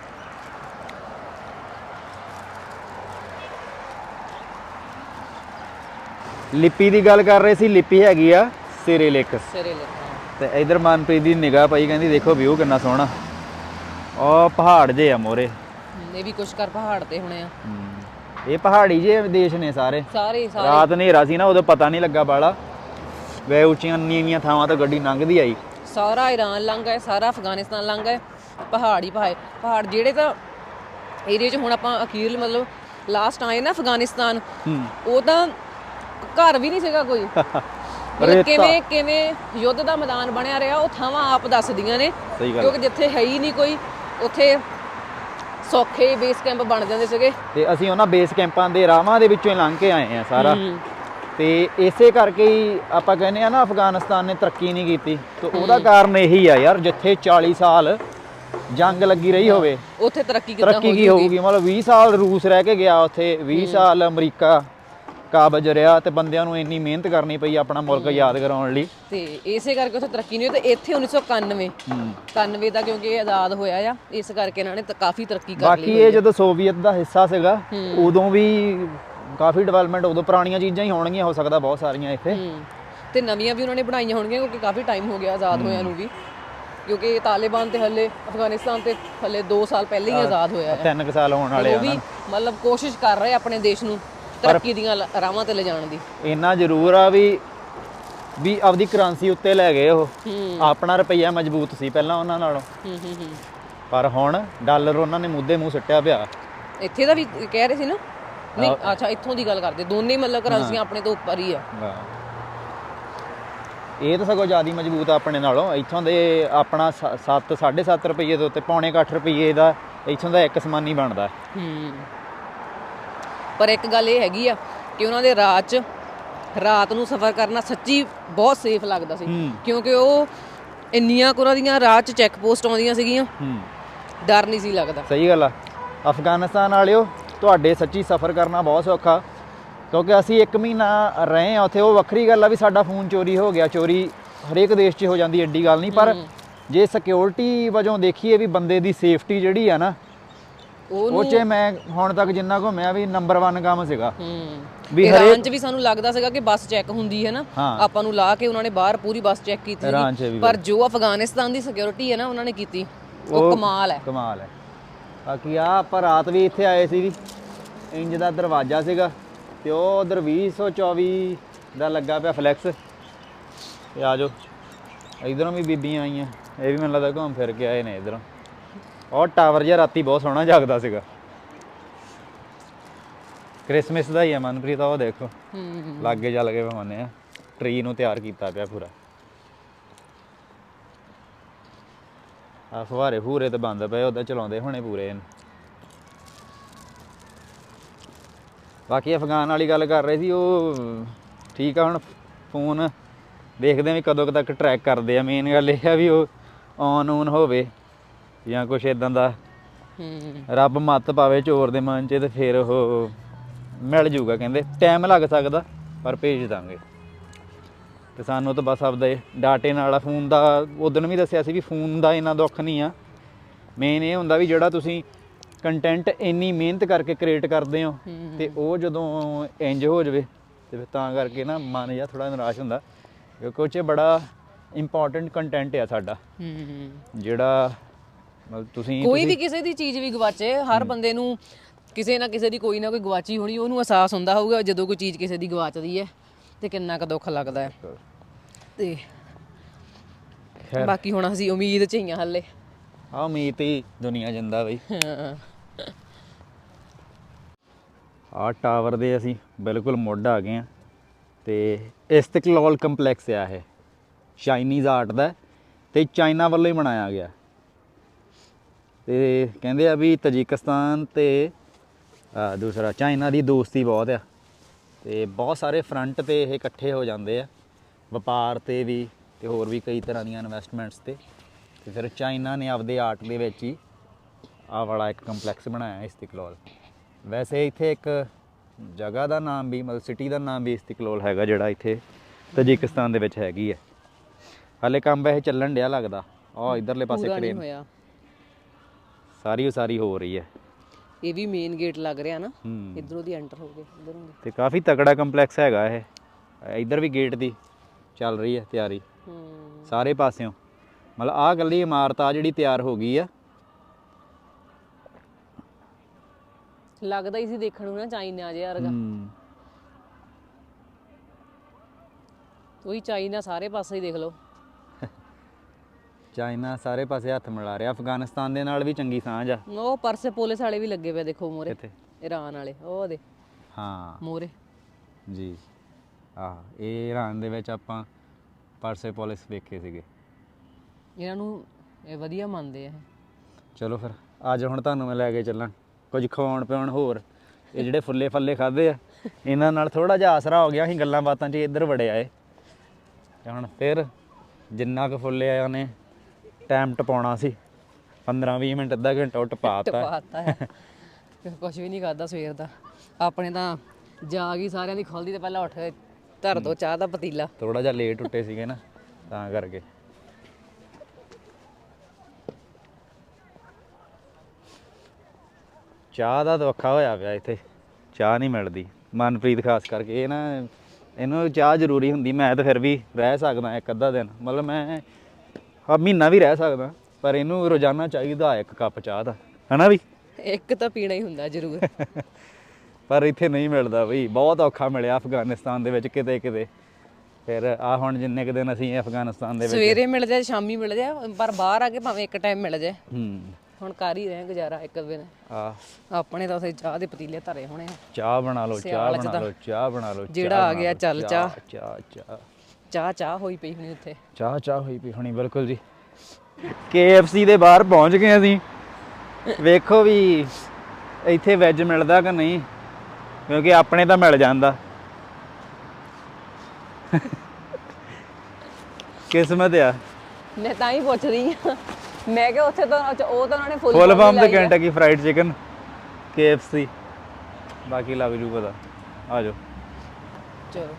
ਲਿਪੀ ਦੀ ਗੱਲ ਕਰ ਰਹੇ ਸੀ ਲਿਪੀ ਹੈਗੀ ਆ ਸਿਰਿਲਿਕ ਸਿਰੇ ਲਿਖਿਆ ਤੇ ਇਧਰ ਮਨਪ੍ਰੀਤ ਦੀ ਨਿਗਾਹ ਪਈ ਕਹਿੰਦੀ ਦੇਖੋ ਵਿਊ ਕਿੰਨਾ ਸੋਹਣਾ। ਉਹ ਪਹਾੜ ਜੇ ਆ ਮੋਰੇ। ਇਹ ਵੀ ਕੁਛ ਕਰ ਪਹਾੜ ਤੇ ਹੋਣੇ ਆ। ਇਹ ਪਹਾੜੀ ਜੇ ਦੇਸ਼ ਨੇ ਸਾਰੇ। ਸਾਰੇ ਸਾਰੇ ਰਾਤ ਹਨੇਰਾ ਸੀ ਨਾ ਉਦੋਂ ਪਤਾ ਨਹੀਂ ਲੱਗਾ ਬਾਲਾ। ਵੇ ਉੱਚੀਆਂ ਨੀਵੀਆਂ ਥਾਵਾਂ ਤੋਂ ਗੱਡੀ ਲੰਘਦੀ ਆਈ। ਸਾਰਾ ਈਰਾਨ ਲੰਘ ਗਏ ਸਾਰਾ ਅਫਗਾਨਿਸਤਾਨ ਲੰਘ ਗਏ ਪਹਾੜ ਪਹਾੜ ਪਹਾੜ ਜਿਹੜੇ ਤਾਂ ਏਰੀਆ 'ਚ ਹੁਣ ਆਪਾਂ ਅਖੀਰਲ ਮਤਲਬ ਲਾਸਟ ਆਏ ਨਾ ਅਫਗਾਨਿਸਤਾਨ ਉਹ ਤਾਂ ਘਰ ਵੀ ਨਹੀਂ ਸੀਗਾ ਕੋਈ। ਮਤਲਬ ਕਿਵੇਂ ਕਿਵੇਂ ਯੁੱਧ ਦਾ ਮੈਦਾਨ ਬਣਿਆ ਰਿਹਾ ਉਹ ਥਾਵਾਂ ਆਪ ਦੱਸਦੀਆਂ ਨੇ ਕਿਉਂਕਿ ਜਿੱਥੇ ਹੈ ਹੀ ਨਹੀਂ ਕੋਈ ਉੱਥੇ ਸੌਖੇ ਬੇਸ ਕੈਂਪ ਬਣ ਜਾਂਦੇ ਸੀਗੇ। ਤੇ ਅਸੀਂ ਉਹਨਾਂ ਬੇਸ ਕੈਂਪਾਂ ਦੇ ਰਾਵਾਂ ਦੇ ਵਿੱਚੋਂ ਲੰਘ ਕੇ ਆਏ ਆ ਸਾਰਾ। ਤੇ ਇਸੇ ਕਰਕੇ ਹੀ ਆਪਾਂ ਕਹਿੰਦੇ ਆ ਨਾ ਅਫਗਾਨਿਸਤਾਨ ਨੇ ਤਰੱਕੀ ਨਹੀਂ ਕੀਤੀ। ਤੇ ਉਹਦਾ ਕਾਰਨ ਇਹੀ ਆ ਯਾਰ ਜਿੱਥੇ 40 ਸਾਲ ਜੰਗ ਲੱਗੀ ਰਹੀ ਹੋਵੇ ਉੱਥੇ ਤਰੱਕੀ ਕਿੱਦਾਂ ਤਰੱਕੀ ਕੀ ਹੋਊਗੀ? ਮਤਲਬ 20 ਸਾਲ ਰੂਸ ਰਹਿ ਕੇ ਗਿਆ ਉੱਥੇ 20 ਸਾਲ ਅਮਰੀਕਾ ਕਾਬਜ ਰਿਹਾ ਤੇ ਬੰਦਿਆਂ ਨੂੰ ਇੰਨੀ ਮਿਹਨਤ ਕਰਨੀ ਪਈ ਆਪਣਾ ਮੁਲਕ ਯਾਦ ਕਰਾਉਣ ਲਈ। ਤੇ ਇਸੇ ਕਰਕੇ ਉੱਥੇ ਤਰੱਕੀ ਨਹੀਂ ਹੋਈ ਤੇ ਇੱਥੇ 1991 91 ਦਾ ਕਿਉਂਕਿ ਇਹ ਆਜ਼ਾਦ ਹੋਇਆ ਆ ਇਸ ਕਰਕੇ ਇਹਨਾਂ ਨੇ ਕਾਫੀ ਤਰੱਕੀ ਕਰ ਲਈ ਬਾਕੀ ਇਹ ਜਦੋਂ ਸੋਵੀਅਤ ਦਾ ਹਿੱਸਾ ਸੀਗਾ ਉਦੋਂ ਵੀ ਕਾਫੀ ਡਿਵੈਲਪਮੈਂਟ ਉਦੋਂ ਪੁਰਾਣੀਆਂ ਚੀਜ਼ਾਂ ਹੀ ਹੋਣਗੀਆਂ ਹੋ ਸਕਦਾ ਬਹੁਤ ਸਾਰੀਆਂ ਇੱਥੇ। ਤੇ ਨਵੀਆਂ ਵੀ ਉਹਨਾਂ ਨੇ ਬਣਾਈਆਂ ਹੋਣਗੀਆਂ ਕਿਉਂਕਿ ਕਾਫੀ ਟਾਈਮ ਹੋ ਗਿਆ ਆਜ਼ਾਦ ਹੋਇਆਂ ਨੂੰ ਵੀ। ਕਿਉਂਕਿ ਤਾਲਿਬਾਨ ਤੇ ਹੱਲੇ ਅਫਗਾਨਿਸਤਾਨ ਤੇ ਹੱਲੇ 2 ਸਾਲ ਪਹਿਲਾਂ ਹੀ ਆਜ਼ਾਦ ਹੋਇਆ ਹੈ ਤਿੰਨ ਕੁ ਸਾਲ ਹੋਣ ਵਾਲੇ ਉਹ ਆ ਵੀ ਮਤਲਬ ਕੋਸ਼ਿਸ਼ ਕਰ ਰਹੇ ਆਪਣੇ ਦੇਸ਼ ਨੂੰ ਤਰੱਕੀ ਦੀਆਂ ਰਾਹਾਂ ਤੇ ਲਿਜਾਣ ਦੀ। ਇੰਨਾ ਜ਼ਰੂਰ ਆ ਵੀ ਵੀ ਆਪਦੀ ਕਰੰਸੀ ਉੱਤੇ ਲੈ ਗਏ ਉਹ। ਆਪਣਾ ਰੁਪਈਆ ਮਜ਼ਬੂਤ ਸੀ ਪਹਿਲਾਂ ਉਹਨਾਂ ਨਾਲੋਂ। ਪਰ ਹੁਣ ਡਾਲਰ ਉਹਨਾਂ ਨੇ ਮੁੱਦੇ ਮੂੰਹ ਸੁੱਟਿਆ ਪਿਆ। ਇੱਥੇ ਦਾ ਵੀ ਕਹਿ ਰਹੇ ਸੀ ਨਾ? ਨਹੀਂ ਅੱਛਾ ਇੱਥੋਂ ਦੀ ਗੱਲ ਕਰਦੇ। ਦੋਨੇ ਮਤਲਬ ਕਰੰਸੀਆਂ ਆਪਣੇ ਤੋਂ ਉੱਪਰ ਹੀ ਆ। ਇਹ ਤਾਂ ਸਗੋਂ ਜ਼ਿਆਦਾ ਮਜ਼ਬੂਤ ਆ ਆਪਣੇ ਨਾਲੋਂ। ਇੱਥੋਂ ਦੇ ਆਪਣਾ 7 7.5 ਰੁਪਏ ਦੇ ਉੱਤੇ ਪੌਣੇ 8 ਰੁਪਏ ਦਾ ਇੱਥੋਂ ਦਾ ਇੱਕ ਸਮਾਨੀ ਬਣਦਾ। ਹੂੰ। ਪਰ ਇੱਕ ਗੱਲ ਇਹ ਹੈਗੀ ਆ ਕਿ ਉਹਨਾਂ ਦੇ ਰਾਤ 'ਚ ਰਾਤ ਨੂੰ ਸਫ਼ਰ ਕਰਨਾ ਸੱਚੀ ਬਹੁਤ ਸੇਫ ਲੱਗਦਾ ਸੀ। ਹੂੰ। ਕਿਉਂਕਿ ਉਹ ਇੰਨੀਆਂ ਕੁ ਉਹਨਾਂ ਦੀਆਂ ਰਾਤ 'ਚ ਚੈੱਕ ਪੋਸਟ ਆਉਂਦੀਆਂ ਸੀਗੀਆਂ। ਹੂੰ। ਡਰ ਨਹੀਂ ਸੀ ਲੱਗਦਾ। ਸਹੀ ਗੱਲ ਆ। ਅਫਗਾਨਿਸਤਾਨ ਵਾਲਿਓ ਤੁਹਾਡੇ ਸੱਚੀ ਸਫ਼ਰ ਕਰਨਾ ਬਹੁਤ ਸੌਖਾ। ਕਿਉਂਕਿ ਅਸੀਂ ਇੱਕ ਮਹੀਨਾ ਰਹੇ ਆ ਉੱਥੇ ਉਹ ਵੱਖਰੀ ਗੱਲ ਆ ਵੀ ਸਾਡਾ ਫੋਨ ਚੋਰੀ ਹੋ ਗਿਆ ਚੋਰੀ ਹਰੇਕ ਦੇਸ਼ 'ਚ ਹੋ ਜਾਂਦੀ ਐਡੀ ਗੱਲ ਨਹੀਂ। ਪਰ ਜੇ ਸਿਕਿਉਰਿਟੀ ਵਜੋਂ ਦੇਖੀਏ ਵੀ ਬੰਦੇ ਦੀ ਸੇਫਟੀ ਜਿਹੜੀ ਆ ਨਾ ਉਹ 'ਚ ਮੈਂ ਹੁਣ ਤੱਕ ਜਿੰਨਾ ਘੁੰਮਿਆ ਵੀ ਨੰਬਰ 1 ਕੰਮ ਸੀਗਾ। ਵੀ ਇਰਾਨ 'ਚ ਵੀ ਸਾਨੂੰ ਲੱਗਦਾ ਸੀਗਾ ਕਿ ਬੱਸ ਚੈੱਕ ਹੁੰਦੀ ਹੈ ਨਾ। ਆਪਾਂ ਨੂੰ ਲਾ ਕੇ ਉਹਨਾਂ ਨੇ ਬਾਹਰ ਪੂਰੀ ਬੱਸ ਚੈੱਕ ਕੀਤੀ ਸੀ ਪਰ ਜੋ ਅਫਗਾਨਿਸਤਾਨ ਦੀ ਸਿਕਿਉਰਿਟੀ ਹੈ ਨਾ ਉਹਨਾਂ ਨੇ ਕੀਤੀ। ਉਹ ਕਮਾਲ ਹੈ। ਕਮਾਲ ਹੈ। ਬਾਕੀ ਆ ਆਪਾਂ ਰਾਤ ਵੀ ਇੱਥੇ ਆਏ ਸੀ ਵੀ ਇੰਜ ਦਾ ਦਰਵਾਜ਼ਾ ਸੀਗਾ ਤੇ ਉਹ ਉਧਰ 2024 ਦਾ ਲੱਗਾ ਪਿਆ ਫਲੈਕਸ ਤੇ ਆ ਜਾਓ। ਇਧਰੋਂ ਵੀ ਬੀਬੀਆਂ ਆਈਆਂ। ਇਹ ਵੀ ਮੈਨੂੰ ਲੱਗਦਾ ਘੁੰਮ ਫਿਰ ਕੇ ਆਏ ਨੇ ਇਧਰੋਂ। ਉਹ ਟਾਵਰ ਜਿਹਾ ਰਾਤੀ ਬਹੁਤ ਸੋਹਣਾ ਜਾਗਦਾ ਸੀਗਾ। ਕ੍ਰਿਸਮਸ ਦਾ ਹੀ ਹੈ ਮਨਪ੍ਰੀਤ, ਉਹ ਦੇਖੋ। ਹੂੰ ਲਾਗੇ ਚੱਲ ਕੇ ਵਿਖਾਉਂਦੇ ਆ। ਟਰੀ ਨੂੰ ਤਿਆਰ ਕੀਤਾ ਪਿਆ ਪੂਰਾ। ਆ ਫਵਾਰੇ ਫੂਰੇ ਤੇ ਬੰਦ ਪਏ ਉਹਦਾ ਚਲਾਉਂਦੇ ਹੋਣੇ ਪੂਰੇ ਇਹਨੂੰ। ਬਾਕੀ ਅਫਗਾਨ ਵਾਲੀ ਗੱਲ ਕਰ ਰਹੇ ਸੀ, ਉਹ ਠੀਕ ਆ ਹੁਣ ਫੋਨ। ਦੇਖਦੇ ਵੀ ਕਦੋਂ ਕੁ ਤੱਕ ਟਰੈਕ ਕਰਦੇ ਆ। ਮੇਨ ਗੱਲ ਇਹ ਆ ਵੀ ਉਹ ਔਨ ਔਨ ਹੋਵੇ। ਜਾਂ ਕੁਛ ਇਦਾਂ ਦਾ। ਹੂੰ। ਰੱਬ ਮੱਤ ਪਾਵੇ ਚੋਰ ਦੇ ਮਨ 'ਚ ਤੇ ਫਿਰ ਉਹ ਮਿਲ ਜੂਗਾ ਕਹਿੰਦੇ। ਟਾਈਮ ਲੱਗ ਸਕਦਾ ਪਰ ਭੇਜ ਦਾਂਗੇ। ਤੇ ਸਾਨੂੰ ਤਾਂ ਬਸ ਆਪਦੇ ਡਾਟੇ ਨਾਲ ਫੋਨ ਦਾ ਉਦੋਂ ਵੀ ਦੱਸਿਆ ਸੀ ਵੀ ਫੋਨ ਦਾ ਇੰਨਾ ਦੁੱਖ ਨਹੀਂ ਆ। ਮੇਨ ਇਹ ਹੁੰਦਾ ਵੀ ਜਿਹੜਾ ਤੁਸੀਂ ਕੰਟੈਂਟ ਇੰਨੀ ਮਿਹਨਤ ਕਰਕੇ ਕ੍ਰੀਏਟ ਕਰਦੇ ਹੋ ਤੇ ਉਹ ਜਦੋਂ ਇੰਜ ਹੋ ਜਾਵੇ ਤੇ ਫਿਰ ਤਾਂ ਕਰਕੇ ਨਾ ਮਨ ਜਾਂ ਥੋੜਾ ਨਿਰਾਸ਼ ਹੁੰਦਾ। ਕਿਉਂਕਿ ਉਹ 'ਚ ਬੜਾ ਇੰਪੋਰਟੈਂਟ ਕੰਟੈਂਟ ਆ ਸਾਡਾ। ਜਿਹੜਾ ਮਤਲਬ ਤੁਸੀਂ ਕੋਈ ਵੀ ਕਿਸੇ ਦੀ ਚੀਜ਼ ਵੀ ਗਵਾਚੇ ਹਰ ਬੰਦੇ ਨੂੰ ਕਿਸੇ ਨਾ ਕਿਸੇ ਦੀ ਕੋਈ ਨਾ ਕੋਈ ਗਵਾਚੀ ਹੋਣੀ ਉਹਨੂੰ ਅਹਿਸਾਸ ਹੁੰਦਾ ਹੋਊਗਾ ਜਦੋਂ ਕੋਈ ਚੀਜ਼ ਕਿਸੇ ਦੀ ਗਵਾਚਦੀ ਹੈ ਤੇ ਕਿੰਨਾ ਕੁ ਦੁੱਖ ਲੱਗਦਾ ਹੈ। ਤੇ ਬਾਕੀ ਹੁਣ ਅਸੀਂ ਉਮੀਦ ਚ ਹੀ ਹੱਲੇ। ਆ ਉਮੀਦ ਹੀ ਦੁਨੀਆ ਜਿੰਦਾ ਬਈ। ਆ ਟਾਵਰ ਦੇ ਅਸੀਂ ਬਿਲਕੁਲ ਮੁੱਢ ਆ ਗਏ ਆ ਤੇ ਇਸਤਕਲਾਲ ਕੰਪਲੈਕਸ ਆ ਇਹ। ਚਾਈਨੀਜ਼ ਆਰਟ ਦਾ ਤੇ ਚਾਈਨਾ ਵੱਲੋਂ ਹੀ ਬਣਾਇਆ ਗਿਆ। ਤੇ ਕਹਿੰਦੇ ਆ ਵੀ ਤਜਿਕਸਤਾਨ ਤੇ ਆ, ਦੂਸਰਾ ਚਾਈਨਾ ਦੀ ਦੋਸਤੀ ਬਹੁਤ ਆ। ਤੇ ਬਹੁਤ ਸਾਰੇ ਫਰੰਟ ਤੇ ਇਹ ਇਕੱਠੇ ਹੋ ਜਾਂਦੇ ਆ। ਵਪਾਰ ਤੇ ਵੀ ਤੇ ਹੋਰ ਵੀ ਕਈ ਤਰ੍ਹਾਂ ਦੀਆਂ ਇਨਵੈਸਟਮੈਂਟਸ ਤੇ। ਤੇ ਫਿਰ ਚਾਈਨਾ ਨੇ ਆਪਦੇ ਆਰਟ ਦੇ ਵਿੱਚ ਹੀ ਆਹ ਵਾਲਾ ਇੱਕ ਕੰਪਲੈਕਸ ਬਣਾਇਆ ਇਸਤਕਲਾਲ। ਵੈਸੇ ਇੱਥੇ ਇੱਕ ਜਗ੍ਹਾ ਦਾ ਨਾਮ ਵੀ ਮਤਲਬ ਸਿਟੀ ਦਾ ਨਾਮ ਵੀ ਇਸਤਕਲਾਲ ਹੈਗਾ ਜਿਹੜਾ ਇੱਥੇ ਤਜਿਕਸਤਾਨ ਦੇ ਵਿੱਚ ਹੈਗੀ ਹੈ। ਹਾਲੇ ਕੰਮ ਵੈਸੇ ਚੱਲਣ ਡਿਆ ਲੱਗਦਾ। ਆਹ ਇਧਰਲੇ ਪਾਸੇ ਕ੍ਰੇਨ ਹੋਇਆ। ਸਾਰੀ ਉਸਾਰੀ ਹੋ ਰਹੀ ਹੈ। ਇਹ ਵੀ ਮੇਨ ਗੇਟ ਲੱਗ ਰਿਹਾ ਨਾ। ਹੂੰ। ਇਧਰੋਂ ਦੀ ਐਂਟਰ ਹੋ ਗਏ ਇਧਰੋਂ ਦੀ। ਤੇ ਕਾਫੀ ਤਕੜਾ ਕੰਪਲੈਕਸ ਹੈਗਾ ਇਹ। ਇਧਰ ਵੀ ਗੇਟ ਦੀ ਚੱਲ ਰਹੀ ਹੈ ਤਿਆਰੀ। ਹੂੰ। ਸਾਰੇ ਪਾਸਿਓਂ। ਮਤਲਬ ਆਹ ਗੱਲੀ ਇਮਾਰਤ ਆ ਜਿਹੜੀ ਤਿਆਰ ਹੋ ਗਈ ਆ। ਲੱਗਦਾ ਹੀ ਸੀ ਦੇਖਣ ਨੂੰ ਨਾ ਚਾਈਨਾ ਜਿਹਾ ਵਰਗਾ। ਹੂੰ। ਉਹੀ ਚਾਈਨਾ ਸਾਰੇ ਪਾਸੇ ਹੀ ਦੇਖ ਲਓ। ਚਾਈਨਾ ਸਾਰੇ ਪਾਸੇ ਹੱਥ ਮਿਲਾ ਰਿਹਾ। ਅਫਗਾਨਿਸਤਾਨ ਦੇ ਨਾਲ ਵੀ ਚੰਗੀ ਸਾਂਝ ਆ। ਉਹ ਪਰਸੇ ਪੁਲਿਸ ਵਾਲੇ ਵੀ ਲੱਗੇ ਪਏ ਦੇਖੋ ਮੋਰੇ ਕਿੱਥੇ? ਇਰਾਨ ਵਾਲੇ ਉਹ ਦੇ। ਹਾਂ। ਮੋਰੇ ਜੀ। ਆਹ ਇਹ ਇਰਾਨ ਦੇ ਵਿੱਚ ਆਪਾਂ ਪਰਸੇ ਪੁਲਿਸ ਵੇਖੇ ਸੀਗੇ। ਇਹਨਾਂ ਨੂੰ ਇਹ ਵਧੀਆ ਮੰਨਦੇ ਆ ਚਲੋ ਫਿਰ ਅੱਜ ਹੁਣ ਤੁਹਾਨੂੰ ਮੈਂ ਲੈ ਕੇ ਚੱਲਾਂ। ਕੁਝ ਖਵਾਉਣ ਪਿਆਉਣ ਹੋਰ। ਇਹ ਜਿਹੜੇ ਫੁੱਲੇ ਫੱਲੇ ਖਾਦੇ ਆ ਇਹਨਾਂ ਨਾਲ ਥੋੜਾ ਜਿਹਾ ਆਸਰਾ ਹੋ ਗਿਆ ਅਸੀਂ ਗੱਲਾਂ ਬਾਤਾਂ 'ਚ ਇੱਧਰ ਵੜੇ ਆਏ ਤੇ ਹੁਣ ਫਿਰ ਜਿੰਨਾ ਕੁ ਫੁੱਲੇ ਆਇਆ ਨੇ ਟਾਈਮ ਟਪਾਉਣਾ ਸੀ। 15 20 ਮਿੰਟ ਅੱਧਾ ਘੰਟਾ ਉਹ ਟਪਾਤਾ। ਹੈ। ਕੁਝ ਵੀ ਨਹੀਂ ਖਾਦਾ ਸਵੇਰ ਦਾ। ਆਪਣੇ ਤਾਂ ਜਾ ਗਈ ਸਾਰਿਆਂ ਦੀ ਖੁੱਲਦੀ ਤੇ ਪਹਿਲਾਂ ਉੱਠ ਧਰ ਦੋ ਚਾਹ ਦਾ ਪਤੀਲਾ। ਥੋੜਾ ਜਿਹਾ ਲੇਟ ਉੱਟੇ ਸੀਗੇ ਨਾ ਤਾਂ ਕਰਕੇ। ਚਾਹ ਦਾ ਔਖਾ ਹੋਇਆ ਪਿਆ ਇੱਥੇ। ਚਾਹ ਨਹੀਂ ਮਿਲਦੀ। ਮਨਪ੍ਰੀਤ ਖਾਸ ਕਰਕੇ ਇਹ ਨਾ ਇਹਨੂੰ ਚਾਹ ਜ਼ਰੂਰੀ ਹੁੰਦੀ ਮੈਂ ਤਾਂ ਫਿਰ ਵੀ ਰਹਿ ਸਕਦਾ ਇੱਕ ਅੱਧਾ ਦਿਨ। ਮਤਲਬ ਮੈਂ ਹਾਂ ਮਹੀਨਾ ਵੀ ਰਹਿ ਸਕਦਾ ਪਰ ਇਹਨੂੰ ਰੋਜ਼ਾਨਾ ਚਾਹੀਦਾ ਇੱਕ ਕੱਪ ਚਾਹ ਦਾ ਹਨਾ ਵੀ? ਇੱਕ ਤਾਂ ਪੀਣਾ ਹੀ ਹੁੰਦਾ ਜ਼ਰੂਰ। ਪਰ ਇੱਥੇ ਨਹੀਂ ਮਿਲਦਾ ਬਈ ਬਹੁਤ ਔਖਾ ਮਿਲਿਆ ਅਫਗਾਨਿਸਤਾਨ ਦੇ ਵਿੱਚ ਕਿਤੇ ਕਿਤੇ। ਫਿਰ ਆ ਹੁਣ ਜਿੰਨੇ ਕੁ ਦਿਨ ਅਸੀਂ ਅਫਗਾਨਿਸਤਾਨ ਦੇ ਵਿੱਚ ਸਵੇਰੇ ਮਿਲ ਜਾਏ ਸ਼ਾਮੀ ਮਿਲ ਜਾਏ ਪਰ ਬਾਹਰ ਆ ਕੇ ਭਾਵੇਂ ਇੱਕ ਟਾਈਮ ਮਿਲ ਜਾਏ। ਹੂੰ। ਹੁਣ ਕਰ ਹੀ ਰਹੇ ਗੁਜ਼ਾਰਾ ਇੱਕ ਦਿਨ। ਆ ਆਪਣੇ ਤਾਂ ਉਸੇ ਚਾਹ ਦੇ ਪਤੀਲੇ ਧਰੇ ਹੋਣੇ ਆ। ਚਾਹ ਬਣਾ ਲਓ ਚਾਹ ਬਣਾ ਲਓ ਚਾਹ ਬਣਾ ਲਓ ਜਿਹੜਾ ਆ ਗਿਆ ਚੱਲ ਚਾਹ। ਚਾਹ ਚਾਹ। ਚਾਹ ਚਾਹ ਹੋਈ ਪਈ ਹੁਣੀ ਉੱਥੇ। ਚਾਹ ਚਾਹ ਹੋਈ ਪਈ ਹੁਣੀ ਬਿਲਕੁਲ ਜੀ। KFC ਦੇ ਬਾਹਰ ਪਹੁੰਚ ਗਏ ਅਸੀਂ। ਵੇਖੋ ਵੀ ਇੱਥੇ ਵੈਜ ਮਿਲਦਾ ਕਿ ਨਹੀਂ ਕਿਉਂਕਿ ਆਪਣੇ ਤਾਂ ਮਿਲ ਜਾਂਦਾ। ਕਿਸਮਤ ਆ। ਮੈਂ ਤਾਂ ਹੀ ਪੁੱਛ ਰਹੀ ਆ ਮੈਂ ਕਿਹਾ ਉੱਥੇ ਤਾਂ ਉਹ ਤਾਂ ਉਹਨਾਂ ਨੇ ਫੁੱਲ ਫੁੱਲ ਫਾਰਮ ਤੇ ਕੈਂਟਕੀ ਫਰਾਈਡ ਚਿਕਨ KFC ਬਾਕੀ ਲੱਗ ਜੂ ਪਤਾ। ਆ ਜਾਓ। ਚਲੋ।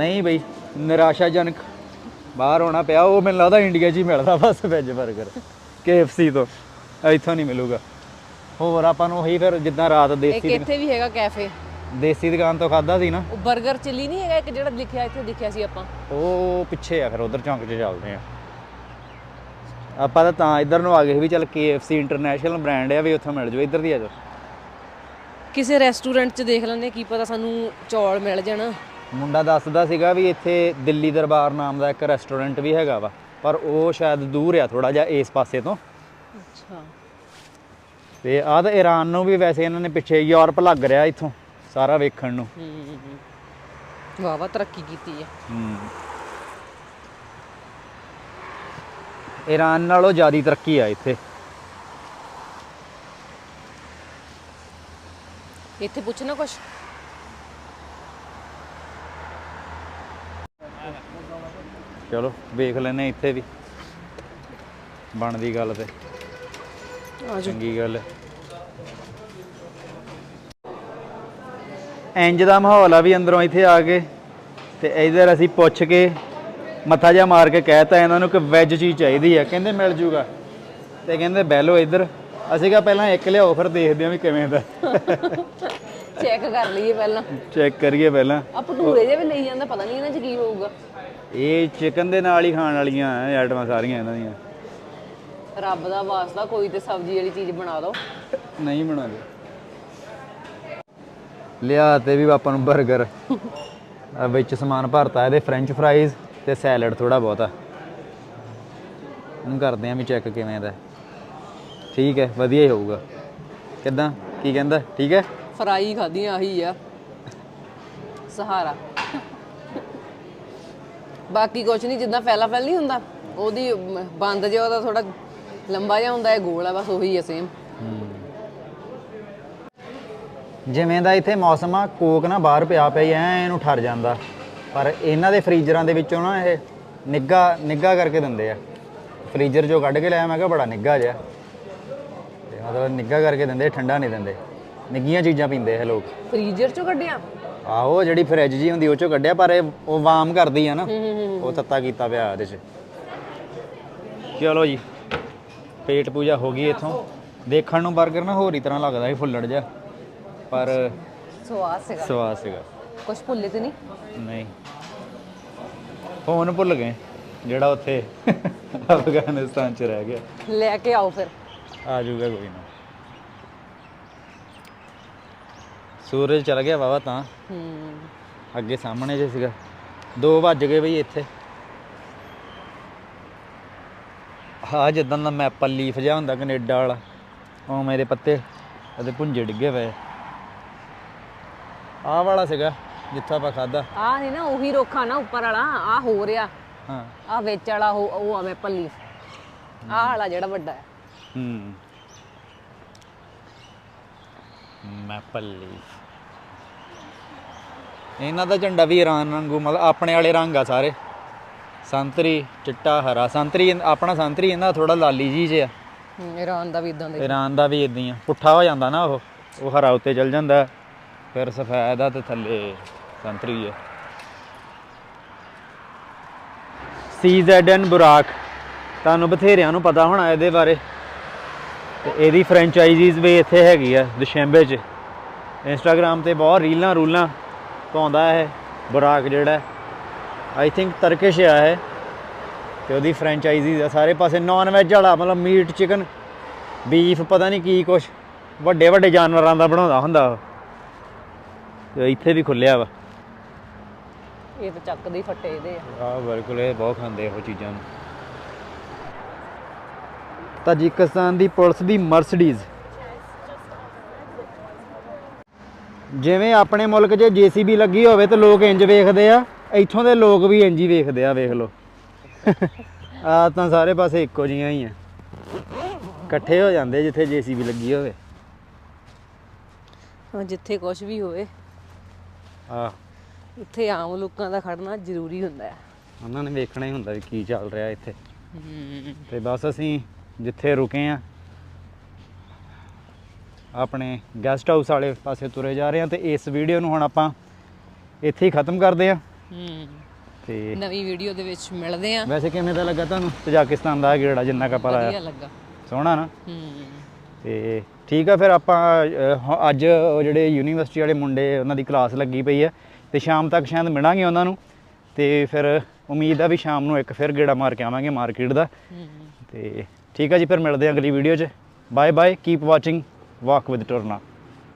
ਨਹੀਂ ਬਈ ਨਿਰਾਸ਼ਾਜਨਕ। ਬਾਹਰ ਹੋਣਾ ਪਿਆ ਉਹ ਮੈਨੂੰ ਲੱਗਦਾ ਇੰਡੀਆ 'ਚ ਹੀ ਮਿਲਦਾ ਬਸ ਵੈਜ 버ਗਰ KFC ਤੋਂ। ਇੱਥੋਂ ਨਹੀਂ ਮਿਲੂਗਾ। ਹੋਰ ਆਪਾਂ ਨੂੰ ਉਹੀ ਫਿਰ ਜਿੱਦਾਂ ਰਾਤ ਇੱਕ ਦੇਸੀ ਇੱਥੇ ਵੀ ਹੈਗਾ ਕੈਫੇ ਦੇਸੀ ਦੁਕਾਨ ਤੋਂ ਖਾਦਾ ਸੀ ਨਾ। ਉਹ 버ਗਰ ਚਿੱਲੀ ਨਹੀਂ ਹੈਗਾ ਇੱਕ ਜਿਹੜਾ ਲਿਖਿਆ ਇੱਥੇ ਦਿਖਿਆ ਸੀ ਆਪਾਂ? ਉਹ ਪਿੱਛੇ ਆ ਫਿਰ ਉਧਰ ਚੌਂਕ 'ਚ ਚੱਲਦੇ ਆ ਆਪਾਂ ਤਾਂ ਤਾਂ ਇੱਧਰ ਨੂੰ ਆ ਗਏ ਸੀ ਵੀ ਚੱਲ KFC ਇੰਟਰਨੈਸ਼ਨਲ ਬ੍ਰਾਂਡ ਆ ਵੀ ਉੱਥੋਂ ਮਿਲ ਜਾਓ ਇੱਧਰ ਦੀ ਆ ਜਾਓ। ਕਿਸੇ ਰੈਸਟੋਰੈਂਟ 'ਚ ਦੇਖ ਲੈਂਦੇ ਕੀ ਪਤਾ ਸਾਨੂੰ ਚੌਲ ਮਿਲ ਜਾਣ। ਮੁੰਡਾ ਦੱਸਦਾ ਸੀਗਾ ਵੀ ਇੱਥੇ ਦਿੱਲੀ ਦਰਬਾਰ ਨਾਮ ਦਾ ਇੱਕ ਰੈਸਟੋਰੈਂਟ ਵੀ ਹੈਗਾ ਵਾ ਪਰ ਉਹ ਸ਼ਾਇਦ ਦੂਰ ਆ ਥੋੜਾ ਜਿਹਾ ਇਸ ਪਾਸੇ ਤੋਂ। ਅੱਛਾ। ਤੇ ਆਹ ਤਾਂ ਈਰਾਨ ਨੂੰ ਵੀ ਵੈਸੇ ਇਹਨਾਂ ਨੇ ਪਿੱਛੇ ਯੂਰਪ ਲੱਗ ਰਿਹਾ ਇੱਥੋਂ ਸਾਰਾ ਵੇਖਣ ਨੂੰ। ਹੂੰ ਵਾਹ ਵਾਹ ਤਰੱਕੀ ਕੀਤੀ ਹੈ ਹੂੰ। ਈਰਾਨ ਨਾਲੋਂ ਜ਼ਿਆਦਾ ਤਰੱਕੀ ਆ ਇੱਥੇ। ਇੱਥੇ ਪੁੱਛਣਾ ਕੁਛ? ਚਲੋ ਵੇਖ ਲੈਨੇ ਇੱਥੇ ਵੀ। ਬਣਦੀ ਗੱਲ ਤੇ। ਆਜੋ। ਚੰਗੀ ਗੱਲ ਇੰਜ ਦਾ ਮਾਹੌਲ ਆ ਵੀ ਅੰਦਰੋਂ ਇੱਥੇ ਆ ਕੇ ਤੇ ਇਧਰ ਅਸੀਂ ਪੁੱਛ ਕੇ ਮੱਥਾ ਜਿਹਾ ਮਾਰ ਕੇ ਕਹਿਤਾ ਇਹਨਾਂ ਨੂੰ ਕਿ ਵੈਜ ਚੀਜ਼ ਚਾਹੀਦੀ ਆ। ਕਹਿੰਦੇ ਮਿਲ ਜੂਗਾ। ਤੇ ਕਹਿੰਦੇ ਬੈਲੋ ਇੱਧਰ। ਅਸੀਂ ਕਿਹਾ ਪਹਿਲਾਂ ਇੱਕ ਲਿਆਓ ਫਿਰ ਦੇਖਦੇ ਹਾਂ ਵੀ ਕਿਵੇਂ ਦਾ। ਚੈੱਕ ਕਰ ਲਈਏ ਪਹਿਲਾਂ। ਚੈੱਕ ਕਰੀਏ ਪਹਿਲਾਂ। ਆ ਭਟੂਰੇ ਜੇ ਵੀ ਲਈ ਜਾਂਦਾ ਪਤਾ ਨਹੀਂ ਇਹਨਾਂ 'ਚ ਕੀ ਹੋਊਗਾ। ਇਹ ਚਿਕਨ ਦੇ ਨਾਲ ਹੀ ਖਾਣ ਵਾਲੀਆਂ ਐ ਆਈਟਮਾਂ ਸਾਰੀਆਂ ਇਹਨਾਂ ਦੀਆਂ। ਰੱਬ ਦਾ ਵਾਸਤਾ ਕੋਈ ਤੇ ਸਬਜ਼ੀ ਵਾਲੀ ਚੀਜ਼ ਬਣਾ ਦਿਓ ਨਹੀਂ ਬਣਾਉਂਦੇ ਲਿਆ ਤੇ ਵੀ ਆਪਾਂ ਨੂੰ 버ਗਰ ਆ ਵਿੱਚ ਸਮਾਨ ਭਰਤਾ ਇਹਦੇ ਫ੍ਰੈਂਚ ਫਰਾਈਜ਼ ਤੇ ਸੈਲਡ ਥੋੜਾ ਬਹੁਤਾ। ਹੁਣ ਕਰਦੇ ਆਂ ਵੀ ਚੈੱਕ ਕਿਵੇਂ ਦਾ। ਠੀਕ ਹੈ ਵਧੀਆ ਹੀ ਹੋਊਗਾ। ਕਿੱਦਾਂ? ਕੀ ਕਹਿੰਦਾ? ਠੀਕ ਹੈ? ਫਰਾਈ ਖਾਧੀਆਂ ਆਹੀ ਆ। ਸਹਾਰਾ। ਬਾਕੀ ਕੁਛ ਨਹੀਂ ਜਿੱਦਾਂ ਫੈਲਾ ਫੈਲ ਨਹੀਂ ਹੁੰਦਾ ਉਹਦੀ ਬੰਦ ਜਿਹਾ ਉਹਦਾ ਥੋੜਾ ਲੰਬਾ ਜਿਹਾ ਹੁੰਦਾ ਹੈ ਗੋਲ ਆ ਬਸ ਉਹੀ ਹੈ। ਸੇਮ ਜਿਵੇਂ ਦਾ ਇੱਥੇ ਮੌਸਮ ਆ ਕੋਕ ਨਾ ਬਾਹਰ ਪਿਆ ਪਿਆ ਐ ਇਹਨੂੰ ਠਰ ਜਾਂਦਾ। ਪਰ ਇਹਨਾਂ ਦੇ ਫ੍ਰੀਜ਼ਰਾਂ ਦੇ ਵਿੱਚੋਂ ਨਾ ਇਹ ਨਿੱਗਾ ਨਿੱਗਾ ਕਰਕੇ ਦਿੰਦੇ ਆ। ਫ੍ਰੀਜ਼ਰ ਚੋਂ ਕੱਢ ਕੇ ਲਿਆ ਮੈਂ ਕਿਹਾ ਬੜਾ ਨਿੱਗਾ ਜਿਹਾ। ਤੇ ਮਤਲਬ ਨਿੱਗਾ ਕਰਕੇ ਦਿੰਦੇ ਠੰਡਾ ਨਹੀਂ ਦਿੰਦੇ। ਨਿੱਗੀਆਂ ਚੀਜ਼ਾਂ ਪੀਂਦੇ ਇਹ ਲੋਕ। ਫ੍ਰੀਜ਼ਰ ਚੋਂ ਕੱਢਿਆ? ਆਹੋ ਜਿਹੜੀ ਫ੍ਰਿਜ ਜੀ ਹੁੰਦੀ ਉਹ ਚੋਂ ਕੱਢਿਆ ਪਰ ਇਹ ਉਹ ਵਾਰਮ ਕਰਦੀ ਆ ਨਾ। ਉਹ ਤੱਤਾ ਕੀਤਾ ਪਿਆ ਇਹਦੇ 'ਚ। ਚਲੋ ਜੀ ਪੇਟ ਪੂਜਾ ਹੋ ਗਈ ਇੱਥੋਂ। ਦੇਖਣ ਨੂੰ 버ਗਰ ਨਾ ਹੋਰ ਹੀ ਤਰ੍ਹਾਂ ਲੱਗਦਾ ਸੀ ਫੁੱਲੜ ਜਿਹਾ। ਪਰ ਸਵਾਦ ਸੀਗਾ। ਸਵਾਦ ਸੀਗਾ। ਕੁਛ ਭੁੱਲੇ ਤੇ ਨਹੀਂ? ਨਹੀਂ। ਫੋਨ ਭੁੱਲ ਗਏ ਜਿਹੜਾ ਉੱਥੇ ਅਫਗਾਨਿਸਤਾਨ 'ਚ ਰਹਿ ਗਿਆ। ਲੈ ਕੇ ਆਓ ਫਿਰ। ਆ ਜਾਊਗਾ ਕੋਈ ਨਾ। ਸੂਰਜ ਚਲ ਗਿਆ ਵਾਵਾ ਤਾਂ। ਹੂੰ। ਅੱਗੇ ਸਾਹਮਣੇ ਜੇ ਸੀਗਾ। 2 ਵੱਜ ਗਏ ਬਈ ਇੱਥੇ। ਹਾਂ ਜਿੱਦਾਂ ਦਾ ਮੈਪਲ ਲੀਫ ਜਿਹਾ ਹੁੰਦਾ ਕੈਨੇਡਾ ਵਾਲਾ। ਉਹ ਮੇਰੇ ਪੱਤੇ ਉਹਦੇ ਪੁੰਜੇ ਡਿੱਗੇ ਪਏ ਆਹ ਵਾਲਾ ਸੀਗਾ ਜਿੱਥੋਂ ਆਪਾਂ ਖਾਦਾ ਆ ਨਹੀਂ ਨਾ ਉਹੀ ਰੋਖਾ ਨਾ ਉੱਪਰ ਵਾਲਾ ਆ ਹੋ ਰਿਹਾ। ਹਾਂ। ਆ ਵਿੱਚ ਵਾਲਾ ਉਹ ਉਹ ਆ ਮੈਂ ਪੱਲੀ ਆ ਵਾਲਾ ਜਿਹੜਾ ਵੱਡਾ ਹੈ ਹੂੰ। ਮੈਪਲ ਲੀਫ ਇਹਨਾਂ ਦਾ ਝੰਡਾ ਵੀ ਇਰਾਨ ਵਾਂਗੂ ਮਤਲਬ ਆਪਣੇ ਵਾਲੇ ਰੰਗ ਆ ਸਾਰੇ। ਸੰਤਰੀ ਚਿੱਟਾ ਹਰਾ। ਸੰਤਰੀ ਆਪਣਾ ਸੰਤਰੀ ਇਹਦਾ ਥੋੜਾ ਲਾਲੀ ਜੀ ਜਿਹਾ। ਇਰਾਨ ਦਾ ਵੀ ਇਦਾਂ ਦੇ ਇਰਾਨ ਦਾ ਵੀ ਇਦਾਂ ਹੀ ਆ। ਪੁੱਠਾ ਹੋ ਜਾਂਦਾ ਨਾ ਉਹ। ਉਹ ਹਰਾ ਉੱਤੇ ਚਲ ਜਾਂਦਾ। ਫਿਰ ਸਫੈਦ ਆ ਤੇ ਥੱਲੇ ਸੰਤਰੀ ਹੈ ਸੀਜ਼ੈਡਨ ਬੁਰਾਕ। ਤੁਹਾਨੂੰ ਬਥੇਰਿਆਂ ਨੂੰ ਪਤਾ ਹੋਣਾ ਇਹਦੇ ਬਾਰੇ। ਤੇ ਇਹਦੀ ਫਰੈਂਚਾਈਜ਼ੀਜ਼ ਵੀ ਇੱਥੇ ਹੈਗੀ ਆ ਦਸ਼ੰਬੇ 'ਚ। ਇੰਸਟਾਗ੍ਰam ਤੇ ਬਹੁਤ ਰੀਲਾਂ ਰੂਲਾਂ। ਪਾਉਂਦਾ ਹੈ ਬੁਰਾਕ ਜਿਹੜਾ ਆਈ ਥਿੰਕ ਤਰਕਿਸ਼ ਆ ਹੈ ਤੇ ਉਹਦੀ ਫਰੈਂਚਾਈਜ਼ੀਜ਼ ਆ ਸਾਰੇ ਪਾਸੇ ਨਾਨ ਵੈਜ ਵਾਲਾ ਮਤਲਬ ਮੀਟ ਚਿਕਨ ਬੀਫ ਪਤਾ ਨਹੀਂ ਕੀ ਕੁਛ। ਵੱਡੇ ਵੱਡੇ ਜਾਨਵਰਾਂ ਦਾ ਬਣਾਉਂਦਾ ਹੁੰਦਾ ਤੇ ਇੱਥੇ ਵੀ ਖੁੱਲਿਆ ਵਾ। ਇਹ ਤਾਂ ਚੱਕਦੇ ਫੱਟੇ ਇਹਦੇ ਆ। ਆ ਬਿਲਕੁਲ ਇਹ ਬਹੁਤ ਖਾਂਦੇ ਉਹ ਚੀਜ਼ਾਂ ਨੂੰ। ਤਾਜਿਕਸਤਾਨ ਦੀ ਪੁਲਿਸ ਦੀ ਮਰਸੀਡੀਜ਼। ਜਿਵੇਂ ਆਪਣੇ ਮੁਲਕ 'ਚ ਜੀਸੀਬੀ ਲੱਗੀ ਹੋਵੇ ਤੇ ਲੋਕ ਇੰਜ ਵੇਖਦੇ ਆ ਇੱਥੋਂ ਦੇ ਲੋਕ ਵੀ ਇੰਜ ਹੀ ਵੇਖਦੇ ਆ ਵੇਖ ਲਓ। ਆ ਤਾਂ ਸਾਰੇ ਪਾਸੇ ਇੱਕੋ ਜੀਆਂ ਹੀ ਆ। ਇਕੱਠੇ ਹੋ ਜਾਂਦੇ ਜਿੱਥੇ ਜੀਸੀਬੀ ਲੱਗੀ ਹੋਵੇ। ਹਾਂ ਜਿੱਥੇ ਕੁਝ ਵੀ ਹੋਵੇ। ਆ ਉੱਥੇ ਆਮ ਲੋਕਾਂ ਦਾ ਖੜਨਾ ਜ਼ਰੂਰੀ ਹੁੰਦਾ ਹੈ। ਉਹਨਾਂ ਨੇ ਵੇਖਣਾ ਹੀ ਹੁੰਦਾ ਵੀ ਕੀ ਚੱਲ ਰਿਹਾ ਇੱਥੇ। ਤੇ ਬਸ ਅਸੀਂ ਜਿੱਥੇ ਰੁਕੇ ਆ ਆਪਣੇ ਗੈਸਟ ਹਾਊਸ ਵਾਲੇ ਪਾਸੇ ਤੁਰੇ ਜਾ ਰਹੇ ਆ ਤੇ ਇਸ ਵੀਡੀਓ ਨੂੰ ਹੁਣ ਆਪਾਂ ਇੱਥੇ ਹੀ ਖਤਮ ਕਰਦੇ ਆ ਹੂੰ। ਤੇ ਨਵੀਂ ਵੀਡੀਓ ਦੇ ਵਿੱਚ ਮਿਲਦੇ ਆ ਵੈਸੇ ਕਿਵੇਂ ਦਾ ਲੱਗਾ ਤੁਹਾਨੂੰ? ਤਜਾਕਿਸਤਾਨ ਦਾ ਗੇੜਾ ਜਿੰਨਾ ਕਾ ਵਧੀਆ ਲੱਗਾ। ਸੋਹਣਾ ਨਾ? ਹੂੰ। ਤੇ ਠੀਕ ਆ ਫਿਰ ਆਪਾਂ ਅੱਜ ਜਿਹੜੇ ਯੂਨੀਵਰਸਿਟੀ ਵਾਲੇ ਮੁੰਡੇ ਉਹਨਾਂ ਦੀ ਕਲਾਸ ਲੱਗੀ ਪਈ ਆ ਤੇ ਸ਼ਾਮ ਤੱਕ ਸ਼ਾਇਦ ਮਿਲਾਂਗੇ ਉਹਨਾਂ ਨੂੰ। ਤੇ ਫਿਰ ਉਮੀਦ ਆ ਵੀ ਸ਼ਾਮ ਨੂੰ ਇੱਕ ਫਿਰ ਗੇੜਾ ਮਾਰ ਕੇ ਆਵਾਂਗੇ ਮਾਰਕੀਟ ਦਾ। ਹੂੰ। ਤੇ ਠੀਕ ਆ ਜੀ ਫਿਰ ਮਿਲਦੇ ਆ ਅਗਲੀ ਵੀਡੀਓ 'ਚ। Bye bye keep watching walk with Turna